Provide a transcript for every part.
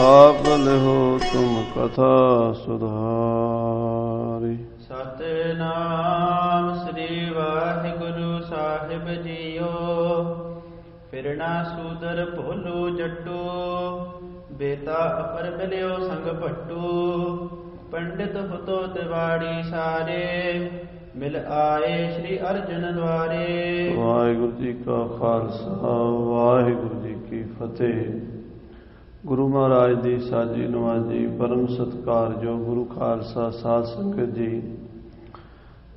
ਆਪ ਲਿਹੋ ਤੁਮ ਕਥਾ ਸੁਧਾਰੀ। ਸਤਨਾਮ ਸ੍ਰੀ ਵਾਹਿਗੁਰੂ ਸਾਹਿਬ ਜੀਓ ਫਿਰਣਾ ਸੂਦਰ ਭੋਲੂ ਜੱਟੂ ਬੇਤਾ ਅਪਰ ਮਿਲਿਓ ਸੰਗ ਭੱਟੂ ਪੰਡਿਤ ਹੁਤੋ ਤਿਵਾੜੀ ਸਾਰੇ ਮਿਲ ਆਏ ਸ੍ਰੀ ਅਰਜਨ ਦਵਾਰੇ ਵਾਹਿਗੁਰੂ ਜੀ ਕਾ ਖਾਲਸਾ ਵਾਹਿਗੁਰੂ ਜੀ ਕੀ ਫਤਿਹ। ਗੁਰੂ ਮਹਾਰਾਜ ਦੀ ਸਾਜੀ ਨਵਾਜੀ ਪਰਮ ਸਤਕਾਰਯੋਗ ਗੁਰੂ ਖਾਲਸਾ ਸਾਧ ਸੰਗਤ ਜੀ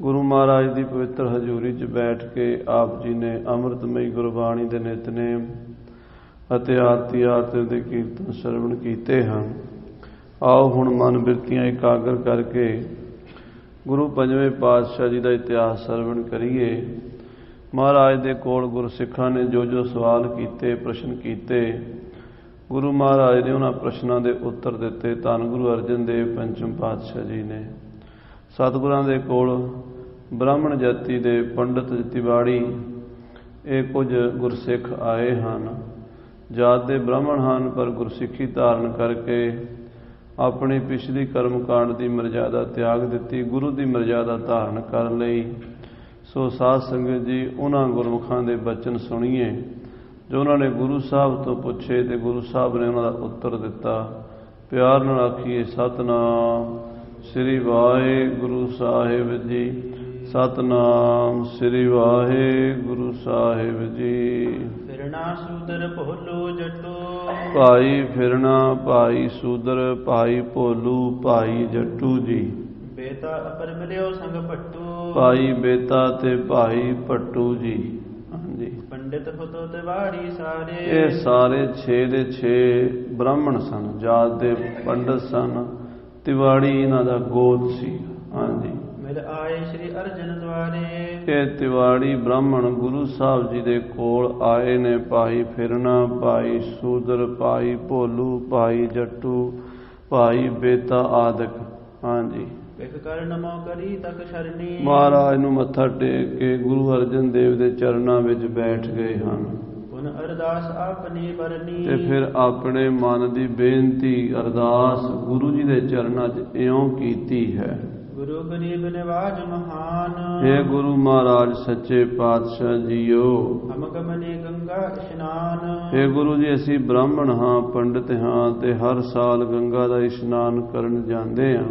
ਗੁਰੂ ਮਹਾਰਾਜ ਦੀ ਪਵਿੱਤਰ ਹਜ਼ੂਰੀ 'ਚ ਬੈਠ ਕੇ ਆਪ ਜੀ ਨੇ ਅੰਮ੍ਰਿਤਮਈ ਗੁਰਬਾਣੀ ਦੇ ਨਿਤਨੇਮ ਅਤੇ ਆਰਤੀ ਆਰਤੀ ਦੇ ਕੀਰਤਨ ਸਰਵਣ ਕੀਤੇ ਹਨ। ਆਓ ਹੁਣ ਮਨ ਬਿਰਤੀਆਂ ਇਕਾਗਰ ਕਰਕੇ ਗੁਰੂ ਪੰਜਵੇਂ ਪਾਤਸ਼ਾਹ ਜੀ ਦਾ ਇਤਿਹਾਸ ਸਰਵਣ ਕਰੀਏ। ਮਹਾਰਾਜ ਦੇ ਕੋਲ ਗੁਰਸਿੱਖਾਂ ਨੇ ਜੋ ਜੋ ਸਵਾਲ ਕੀਤੇ, ਪ੍ਰਸ਼ਨ ਕੀਤੇ ਗੁਰੂ ਮਹਾਰਾਜ ਨੇ ਉਹਨਾਂ ਪ੍ਰਸ਼ਨਾਂ ਦੇ ਉੱਤਰ ਦਿੱਤੇ। ਧੰਨ ਗੁਰੂ ਅਰਜਨ ਦੇਵ, ਪੰਚਮ ਪਾਤਸ਼ਾਹ ਜੀ ਨੇ। ਸਤਿਗੁਰਾਂ ਦੇ ਕੋਲ ਬ੍ਰਾਹਮਣ ਜਾਤੀ ਦੇ ਪੰਡਤ ਤਿਵਾੜੀ, ਇਹ ਕੁਝ ਗੁਰਸਿੱਖ ਆਏ ਹਨ। ਜਾਤ ਦੇ ਬ੍ਰਾਹਮਣ ਹਨ, ਪਰ ਗੁਰਸਿੱਖੀ ਧਾਰਨ ਕਰਕੇ ਆਪਣੀ ਪਿਛਲੀ ਕਰਮ ਕਾਂਡ ਦੀ ਮਰਜ਼ਾਦਾ ਤਿਆਗ ਦਿੱਤੀ, ਗੁਰੂ ਦੀ ਮਰਜ਼ਾਦਾ ਧਾਰਨ ਕਰਨ ਲਈ। ਸੋ ਸਾਧ ਸੰਗਤ ਜੀ, ਉਹਨਾਂ ਗੁਰਮੁਖਾਂ ਦੇ ਬਚਨ ਸੁਣੀਏ। ਜੋ ਉਹਨਾਂ ਨੇ ਗੁਰੂ ਸਾਹਿਬ ਤੋਂ ਪੁੱਛੇ ਤੇ ਗੁਰੂ ਸਾਹਿਬ ਨੇ ਉਹਨਾਂ ਦਾ ਉੱਤਰ ਦਿੱਤਾ ਪਿਆਰ ਨਾਲ ਆਖੀਏ ਸਤਨਾਮ ਸ੍ਰੀ ਵਾਹਿਗੁਰੂ ਸਾਹਿਬ ਜੀ। ਸਤਨਾਮ ਸ੍ਰੀ ਵਾਹਿਗੁਰੂ ਸਾਹਿਬ ਜੀ। ਫਿਰਣਾ ਸੂਦਰ ਭੋਲੂ ਜੱਟੂ। ਭਾਈ ਫਿਰਣਾ ਭਾਈ ਸੂਦਰ ਭਾਈ ਭੋਲੂ ਭਾਈ ਜੱਟੂ ਜੀ। ਬੇਤਾ ਅਪਰ ਮਿਲਿਓ ਸੰਗ ਭੱਟੂ। ਭਾਈ ਬੇਤਾ ਤੇ ਭਾਈ ਪੱਟੂ ਜੀ। ਪੰਡਿਤ ਹੁਤੋ ਤਿਵਾੜੀ ਸਾਰੇ। ਇਹ ਸਾਰੇ 6 ਦੇ 6 ਬ੍ਰਾਹਮਣ ਸਨ ਜਾਤ ਦੇ ਪੰਡਤ ਸਨ ਤਿਵਾੜੀ ਇਹਨਾਂ ਦਾ ਗੋਤ ਸੀ। ਹਾਂਜੀ। ਮਿਲ ਆਏ ਸ੍ਰੀ ਅਰਜਨ ਦਵਾਰੇ ਇਹ ਤਿਵਾੜੀ ਬ੍ਰਾਹਮਣ ਗੁਰੂ ਸਾਹਿਬ ਜੀ ਦੇ ਕੋਲ ਆਏ ਨੇ ਭਾਈ ਫਿਰਨਾ ਭਾਈ ਸੂਦਰ ਭਾਈ ਭੋਲੂ ਭਾਈ ਜੱਟੂ ਭਾਈ ਬੇਤਾ ਆਦਿਕ। ਹਾਂਜੀ। ਵਿਖ ਕਰ ਨਮੋ ਕਰੀ ਤਕ ਸ਼ਰਨੀ ਮਹਾਰਾਜ ਨੂੰ ਮੱਥਾ ਟੇਕ ਕੇ ਗੁਰੂ ਅਰਜਨ ਦੇਵ ਦੇ ਚਰਨਾਂ ਵਿੱਚ ਬੈਠ ਗਏ ਹਨ। ਪੁਨ ਅਰਦਾਸ ਤੇ ਫਿਰ ਆਪਣੇ ਮਨ ਦੀ ਬੇਨਤੀ ਅਰਦਾਸ ਗੁਰੂ ਜੀ ਦੇ ਚਰਨਾਂ 'ਚ ਇਉਂ ਕੀਤੀ ਹੈ। ਗੁਰੂ ਗਰੀਬ ਨਿਵਾਜ ਮਹਾਨ। हे ਗੁਰੂ ਮਹਾਰਾਜ ਸੱਚੇ ਪਾਤਸ਼ਾਹ ਜੀਓ। ਹਮ ਗਮਨੇ ਗੰਗਾ ਇਸ਼ਨਾਨ। हे ਗੁਰੂ ਜੀ ਅਸੀਂ ਬ੍ਰਾਹਮਣ ਹਾਂ ਪੰਡਿਤ ਹਾਂ ਤੇ ਹਰ ਸਾਲ ਗੰਗਾ ਦਾ ਇਸ਼ਨਾਨ ਕਰਨ ਜਾਂਦੇ ਹਾਂ।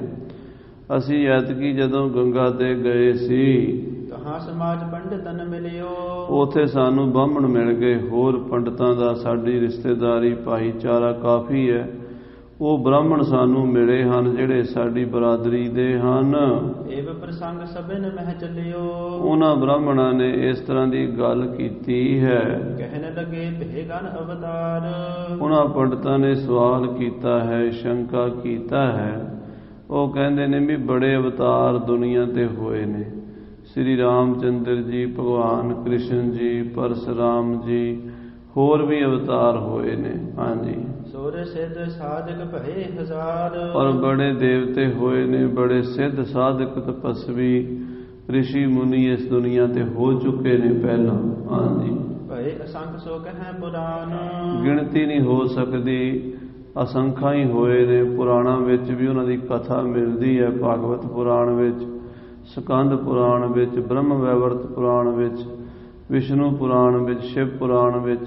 ਅਸੀਂ ਐਤਕੀ ਜਦੋਂ ਗੰਗਾ ਤੇ ਗਏ ਸੀ ਕਹਾਂ ਸਮਾਜ ਪੰਡਤਨ ਮਿਲਿਓ? ਉਥੇ ਸਾਨੂੰ ਬਾਹਮਣ ਮਿਲ ਗਏ। ਹੋਰ ਪੰਡਤਾਂ ਦਾ ਸਾਡੀ ਰਿਸ਼ਤੇਦਾਰੀ ਭਾਈਚਾਰਾ ਕਾਫੀ ਹੈ। ਉਹ ਬ੍ਰਾਹਮਣ ਸਾਨੂੰ ਮਿਲੇ ਹਨ ਜਿਹੜੇ ਸਾਡੀ ਬਰਾਦਰੀ ਦੇ ਹਨ। ਏਵ ਪ੍ਰਸੰਗ ਸਭਨ ਮਹਿ ਚੱਲਿਓ। ਉਹਨਾਂ ਬ੍ਰਾਹਮਣਾਂ ਨੇ ਇਸ ਤਰ੍ਹਾਂ ਦੀ ਗੱਲ ਕੀਤੀ ਹੈ। ਕਹਿਣ ਲਗੇ ਭੇਗਨ ਅਵਤਾਰ। ਉਹਨਾਂ ਪੰਡਤਾਂ ਨੇ ਸਵਾਲ ਕੀਤਾ ਹੈ ਸ਼ੰਕਾ ਕੀਤਾ ਹੈ। ਉਹ ਕਹਿੰਦੇ ਨੇ ਵੀ ਬੜੇ ਅਵਤਾਰ ਦੁਨੀਆ ਤੇ ਹੋਏ ਨੇ। ਸ੍ਰੀ ਰਾਮਚੰਦਰ ਜੀ ਭਗਵਾਨ ਕ੍ਰਿਸ਼ਨ ਜੀ ਪਰਸ਼ੁਰਾਮ ਜੀ ਹੋਰ ਵੀ ਅਵਤਾਰ ਹੋਏ ਨੇ। ਹਾਂਜੀ। ਸੁਰ ਸਿਧ ਸਾਧਕ ਭਏ ਹਜ਼ਾਰ। ਔਰ ਬੜੇ ਦੇਵਤੇ ਹੋਏ ਨੇ ਬੜੇ ਸਿੱਧ ਸਾਧਕ ਤਪਸਵੀ ઋષਿ ਮੁਨੀ ਇਸ ਦੁਨੀਆ ਤੇ ਹੋ ਚੁੱਕੇ ਨੇ ਪਹਿਲਾਂ। ਹਾਂਜੀ। ਭਏ ਅਸੰਖ ਸੋ ਕਹੈ ਪੁਰਾਨ। ਗਿਣਤੀ ਨਹੀਂ ਹੋ ਸਕਦੀ। ਅਸੰਖਾ ਹੀ ਹੋਏ ਨੇ। ਪੁਰਾਣਾਂ ਵਿੱਚ ਵੀ ਉਹਨਾਂ ਦੀ ਕਥਾ ਮਿਲਦੀ ਹੈ, ਭਾਗਵਤ ਪੁਰਾਣ ਵਿੱਚ, ਸਕੰਦ ਪੁਰਾਣ ਵਿੱਚ, ਬ੍ਰਹਮ ਵੈਵਰਤ ਪੁਰਾਣ ਵਿੱਚ, ਵਿਸ਼ਨੂੰ ਪੁਰਾਣ ਵਿੱਚ, ਸ਼ਿਵ ਪੁਰਾਣ ਵਿੱਚ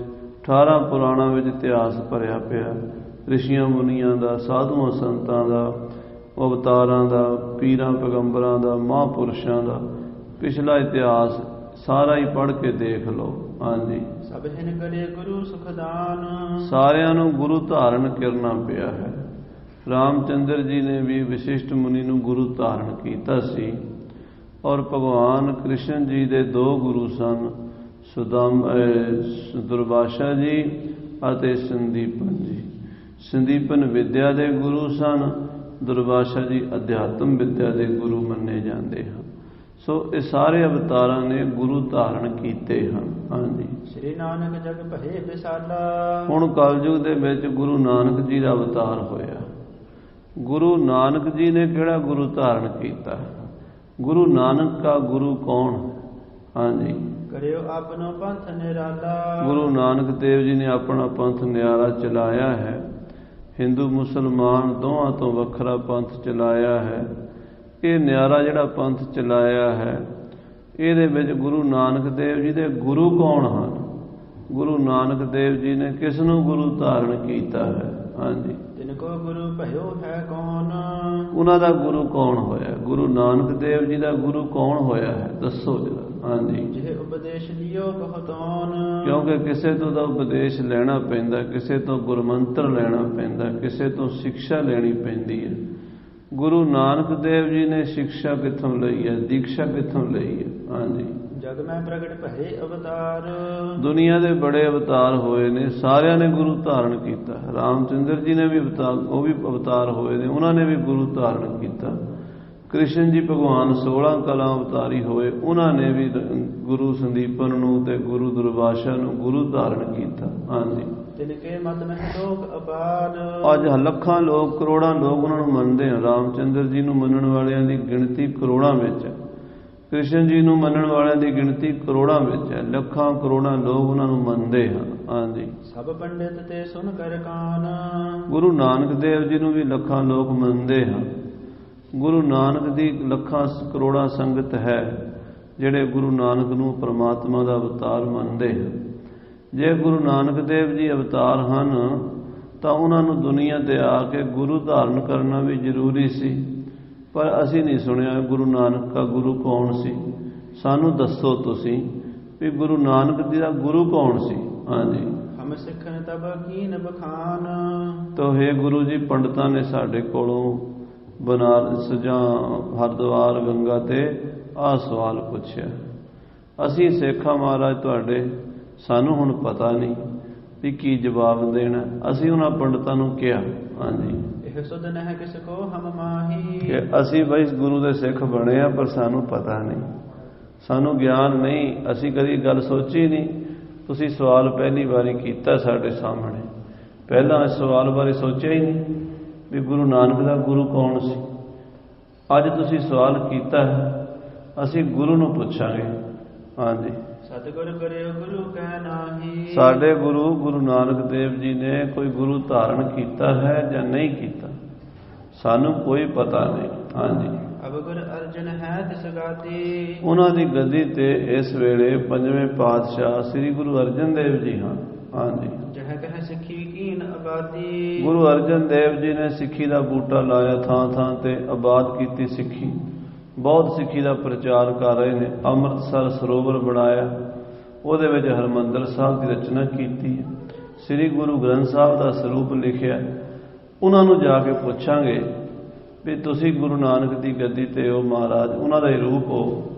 18 ਪੁਰਾਣਾਂ ਵਿੱਚ ਇਤਿਹਾਸ ਭਰਿਆ ਪਿਆ। ਰਿਸ਼ੀਆਂ ਮੁਨੀਆਂ ਦਾ, ਸਾਧੂਆਂ ਸੰਤਾਂ ਦਾ, ਅਵਤਾਰਾਂ ਦਾ, ਪੀਰਾਂ ਪੈਗੰਬਰਾਂ ਦਾ, ਮਹਾਂਪੁਰਸ਼ਾਂ ਦਾ, ਪਿਛਲਾ ਇਤਿਹਾਸ ਸਾਰਾ ਹੀ ਪੜ੍ਹ ਕੇ ਦੇਖ ਲਓ। ਹਾਂਜੀ। ਸਭ ਹਿਨ ਕਰੇ ਗੁਰੂ ਸੁਖਦਾਨ ਸਾਰਿਆਂ ਨੂੰ ਗੁਰੂ ਧਾਰਨ ਕਰਨਾ ਪਿਆ ਹੈ। ਰਾਮਚੰਦਰ ਜੀ ਨੇ ਵੀ ਵਿਸ਼ਿਸ਼ਟ ਮੁਨੀ ਨੂੰ ਗੁਰੂ ਧਾਰਨ ਕੀਤਾ ਸੀ ਔਰ ਭਗਵਾਨ ਕ੍ਰਿਸ਼ਨ ਜੀ ਦੇ ਦੋ ਗੁਰੂ ਸਨ ਸੁਦਮ ਅਹ, ਦੁਰਵਾਸ਼ਾ ਜੀ ਅਤੇ ਸੰਦੀਪਨ ਜੀ। ਸੰਦੀਪਨ ਵਿਦਿਆ ਦੇ ਗੁਰੂ ਸਨ ਦੁਰਵਾਸ਼ਾ ਜੀ ਅਧਿਆਤਮ ਵਿਦਿਆ ਦੇ ਗੁਰੂ ਮੰਨੇ ਜਾਂਦੇ ਹਨ। ਸੋ ਇਹ ਸਾਰੇ ਅਵਤਾਰਾਂ ਨੇ ਗੁਰੂ ਧਾਰਨ ਕੀਤੇ ਹਨ। ਹਾਂਜੀ। ਸ੍ਰੀ ਨਾਨਕ ਜਗ ਭਏ ਵਿਸਾਲਾ। ਹੁਣ ਕਲਯੁਗ ਦੇ ਵਿੱਚ ਗੁਰੂ ਨਾਨਕ ਜੀ ਦਾ ਅਵਤਾਰ ਹੋਇਆ। ਗੁਰੂ ਨਾਨਕ ਜੀ ਨੇ ਕਿਹੜਾ ਗੁਰੂ ਧਾਰਨ ਕੀਤਾ? ਗੁਰੂ ਨਾਨਕ ਦਾ ਗੁਰੂ ਕੌਣ? ਹਾਂਜੀ। ਕਰਿਓ ਆਪਨੋ ਪੰਥ ਨਿਰਾਲਾ। ਗੁਰੂ ਨਾਨਕ ਦੇਵ ਜੀ ਨੇ ਆਪਣਾ ਪੰਥ ਨਿਆਰਾ ਚਲਾਇਆ ਹੈ। ਹਿੰਦੂ ਮੁਸਲਮਾਨ ਦੋਹਾਂ ਤੋਂ ਵੱਖਰਾ ਪੰਥ ਚਲਾਇਆ ਹੈ। ਇਹ ਨਿਆਰਾ ਜਿਹੜਾ ਪੰਥ ਚਲਾਇਆ ਹੈ ਇਹਦੇ ਵਿੱਚ ਗੁਰੂ ਨਾਨਕ ਦੇਵ ਜੀ ਦੇ ਗੁਰੂ ਕੌਣ ਹਨ? ਗੁਰੂ ਨਾਨਕ ਦੇਵ ਜੀ ਨੇ ਕਿਸ ਨੂੰ ਗੁਰੂ ਧਾਰਨ ਕੀਤਾ ਹੈ? ਹਾਂਜੀ। ਤਿਨ ਕੋ ਗੁਰੂ ਭਇਓ ਹੈ ਕੌਣ? ਉਹਨਾਂ ਦਾ ਗੁਰੂ ਕੌਣ ਹੋਇਆ? ਗੁਰੂ ਨਾਨਕ ਦੇਵ ਜੀ ਦਾ ਗੁਰੂ ਕੌਣ ਹੋਇਆ ਹੈ? ਦੱਸੋ ਜਰਾ। ਹਾਂਜੀ। ਜਿਹ ਉਪਦੇਸ਼ ਲਿਓ ਬਹੁਤੋਨ। ਕਿਉਂਕਿ ਕਿਸੇ ਤੋਂ ਦਾ ਉਪਦੇਸ਼ ਲੈਣਾ ਪੈਂਦਾ ਕਿਸੇ ਤੋਂ ਗੁਰਮੰਤਰ ਲੈਣਾ ਪੈਂਦਾ ਕਿਸੇ ਤੋਂ ਸਿੱਖਿਆ ਲੈਣੀ ਪੈਂਦੀ ਹੈ। ਗੁਰੂ ਨਾਨਕ ਦੇਵ ਜੀ ਨੇ ਸਿੱਖਿਆ ਕਿੱਥੋਂ ਲਈ ਹੈ ਦੀਕਸ਼ਾ ਕਿੱਥੋਂ ਲਈ ਹੈ? ਹਾਂਜੀ। ਜਗ ਮੈਂ ਪ੍ਰਗਟ ਭਏ ਅਵਤਾਰ। ਦੁਨੀਆ ਦੇ ਬੜੇ ਅਵਤਾਰ ਹੋਏ ਨੇ ਸਾਰਿਆਂ ਨੇ ਗੁਰੂ ਧਾਰਨ ਕੀਤਾ। ਰਾਮਚੰਦਰ ਜੀ ਨੇ ਵੀ ਅਵਤਾਰ ਉਹ ਵੀ ਅਵਤਾਰ ਹੋਏ ਨੇ ਉਹਨਾਂ ਨੇ ਵੀ ਗੁਰੂ ਧਾਰਨ ਕੀਤਾ। ਕ੍ਰਿਸ਼ਨ ਜੀ ਭਗਵਾਨ 16 ਕਲਾ ਅਵਤਾਰੀ ਹੋਏ ਉਹਨਾਂ ਨੇ ਵੀ ਗੁਰੂ ਸੰਦੀਪਨ ਨੂੰ ਤੇ ਗੁਰੂ ਦੁਰਵਾਸ਼ਾ ਨੂੰ ਗੁਰੂ ਧਾਰਨ ਕੀਤਾ। ਹਾਂਜੀ। ਤਿਨ ਕੇ ਮਤ ਮਹਿ ਲੋਕ ਅਪਾਰ ਅੱਜ ਲੱਖਾਂ ਲੋਕ ਕਰੋੜਾਂ ਲੋਕ ਉਹਨਾਂ ਨੂੰ ਮੰਨਦੇ ਹਨ ਰਾਮਚੰਦਰ ਜੀ ਨੂੰ ਮੰਨਣ ਵਾਲਿਆਂ ਦੀ ਗਿਣਤੀ ਕਰੋੜਾਂ ਵਿੱਚ ਹੈ। ਕ੍ਰਿਸ਼ਨ ਜੀ ਨੂੰ ਮੰਨਣ ਵਾਲਿਆਂ ਦੀ ਗਿਣਤੀ ਕਰੋੜਾਂ ਵਿੱਚ ਹੈ। ਲੱਖਾਂ ਕਰੋੜਾਂ ਲੋਕ ਉਹਨਾਂ ਨੂੰ ਮੰਨਦੇ ਹਨ ਹਾਂਜੀ। ਸਭ ਪੰਡਿਤ ਤੇ ਸੁਨ ਕਰ ਕਾਨ। ਗੁਰੂ ਨਾਨਕ ਦੇਵ ਜੀ ਨੂੰ ਵੀ ਲੱਖਾਂ ਲੋਕ ਮੰਨਦੇ ਹਨ ਗੁਰੂ ਨਾਨਕ ਦੀ ਲੱਖਾਂ ਕਰੋੜਾਂ ਸੰਗਤ ਹੈ ਜਿਹੜੇ ਗੁਰੂ ਨਾਨਕ ਨੂੰ ਪ੍ਰਮਾਤਮਾ ਦਾ ਅਵਤਾਰ ਮੰਨਦੇ ਹਨ ਜੇ ਗੁਰੂ ਨਾਨਕ ਦੇਵ ਜੀ ਅਵਤਾਰ ਹਨ ਤਾਂ ਉਹਨਾਂ ਨੂੰ ਦੁਨੀਆ ਤੇ ਆ ਕੇ ਗੁਰੂ ਧਾਰਨ ਕਰਨਾ ਵੀ ਜ਼ਰੂਰੀ ਸੀ। ਪਰ ਅਸੀਂ ਨਹੀਂ ਸੁਣਿਆ ਗੁਰੂ ਨਾਨਕ ਦਾ ਗੁਰੂ ਕੌਣ ਸੀ। ਸਾਨੂੰ ਦੱਸੋ ਤੁਸੀਂ ਵੀ ਗੁਰੂ ਨਾਨਕ ਜੀ ਦਾ ਗੁਰੂ ਕੌਣ ਸੀ? ਹਾਂਜੀ। ਹਮ ਸਿੱਖਨ ਤਬ ਕੀਨ ਬਖਾਨ। ਤੋ ਹੈ ਗੁਰੂ ਜੀ ਪੰਡਤਾਂ ਨੇ ਸਾਡੇ ਕੋਲੋਂ ਬਨਾਰਸ ਜਾਂ ਹਰਿਦੁਆਰ ਗੰਗਾ ਤੇ ਆਹ ਸਵਾਲ ਪੁੱਛਿਆ। ਅਸੀਂ ਸੇਖਾ ਮਹਾਰਾਜ ਤੁਹਾਡੇ ਸਾਨੂੰ ਹੁਣ ਪਤਾ ਨਹੀਂ ਵੀ ਕੀ ਜਵਾਬ ਦੇਣਾ। ਅਸੀਂ ਉਹਨਾਂ ਪੰਡਤਾਂ ਨੂੰ ਕਿਹਾ ਹਾਂਜੀ। ਇਹ ਸੁਧ ਨਹਿ ਕਿਸ ਕੋ ਹਮ ਮਾਹੀ। ਕਿ ਅਸੀਂ ਬਈ ਗੁਰੂ ਦੇ ਸਿੱਖ ਬਣੇ ਆ ਪਰ ਸਾਨੂੰ ਪਤਾ ਨਹੀਂ। ਸਾਨੂੰ ਗਿਆਨ ਨਹੀਂ ਅਸੀਂ ਕਦੀ ਗੱਲ ਸੋਚੀ ਨਹੀਂ। ਤੁਸੀਂ ਸਵਾਲ ਪਹਿਲੀ ਵਾਰੀ ਕੀਤਾ ਸਾਡੇ ਸਾਹਮਣੇ। ਪਹਿਲਾਂ ਇਸ ਸਵਾਲ ਬਾਰੇ ਸੋਚਿਆ ਹੀ ਨਹੀਂ ਵੀ ਗੁਰੂ ਨਾਨਕ ਦਾ ਗੁਰੂ ਕੌਣ ਸੀ। ਅੱਜ ਤੁਸੀਂ ਸਵਾਲ ਕੀਤਾ ਹੈ ਅਸੀਂ ਗੁਰੂ ਨੂੰ ਪੁੱਛਾਂਗੇ। ਹਾਂਜੀ। ਸਤਿਗੁਰ ਕਰਿਓ ਗੁਰੂ ਕਹਿ ਨਾਹੀ। ਸਾਡੇ ਗੁਰੂ ਗੁਰੂ ਨਾਨਕ ਦੇਵ ਜੀ ਨੇ ਕੋਈ ਗੁਰੂ ਧਾਰਨ ਕੀਤਾ ਹੈ ਜਾਂ ਨਹੀਂ ਕੀਤਾ? ਸਾਨੂੰ ਕੋਈ ਪਤਾ ਨਹੀਂ। ਹਾਂਜੀ। ਅਬ ਗੁਰ ਅਰਜਨ ਹੈ ਤਿਸ ਗਾਤੀ। ਉਹਨਾਂ ਦੀ ਗੱਦੀ ਤੇ ਇਸ ਵੇਲੇ ਪੰਜਵੇਂ ਪਾਤਸ਼ਾਹ ਸ੍ਰੀ ਗੁਰੂ ਅਰਜਨ ਦੇਵ ਜੀ ਹਨ। ਹਾਂਜੀ। ਜਹ ਕਹਿ ਸਿੱਖੀ ਕੀਨ ਆਬਾਦੀ। ਗੁਰੂ ਅਰਜਨ ਦੇਵ ਜੀ ਨੇ ਸਿੱਖੀ ਦਾ ਬੂਟਾ ਲਾਇਆ ਥਾਂ ਥਾਂ ਤੇ ਆਬਾਦ ਕੀਤੀ ਸਿੱਖੀ। ਬਹੁਤ ਸਿੱਖੀ ਦਾ ਪ੍ਰਚਾਰ ਕਰ ਰਹੇ ਨੇ, ਅੰਮ੍ਰਿਤਸਰ ਸਰੋਵਰ ਬਣਾਇਆ। ਉਹਦੇ ਵਿੱਚ ਹਰਮੰਦਰ ਸਾਹਿਬ ਦੀ ਰਚਨਾ ਕੀਤੀ ਸ੍ਰੀ ਗੁਰੂ ਗ੍ਰੰਥ ਸਾਹਿਬ ਦਾ ਸਰੂਪ ਲਿਖਿਆ। ਉਹਨਾਂ ਨੂੰ ਜਾ ਕੇ ਪੁੱਛਾਂਗੇ ਵੀ ਤੁਸੀਂ ਗੁਰੂ ਨਾਨਕ ਦੀ ਗੱਦੀ ਤੇ ਹੋ ਮਹਾਰਾਜ, ਉਹਨਾਂ ਦਾ ਹੀ ਰੂਪ ਹੋ।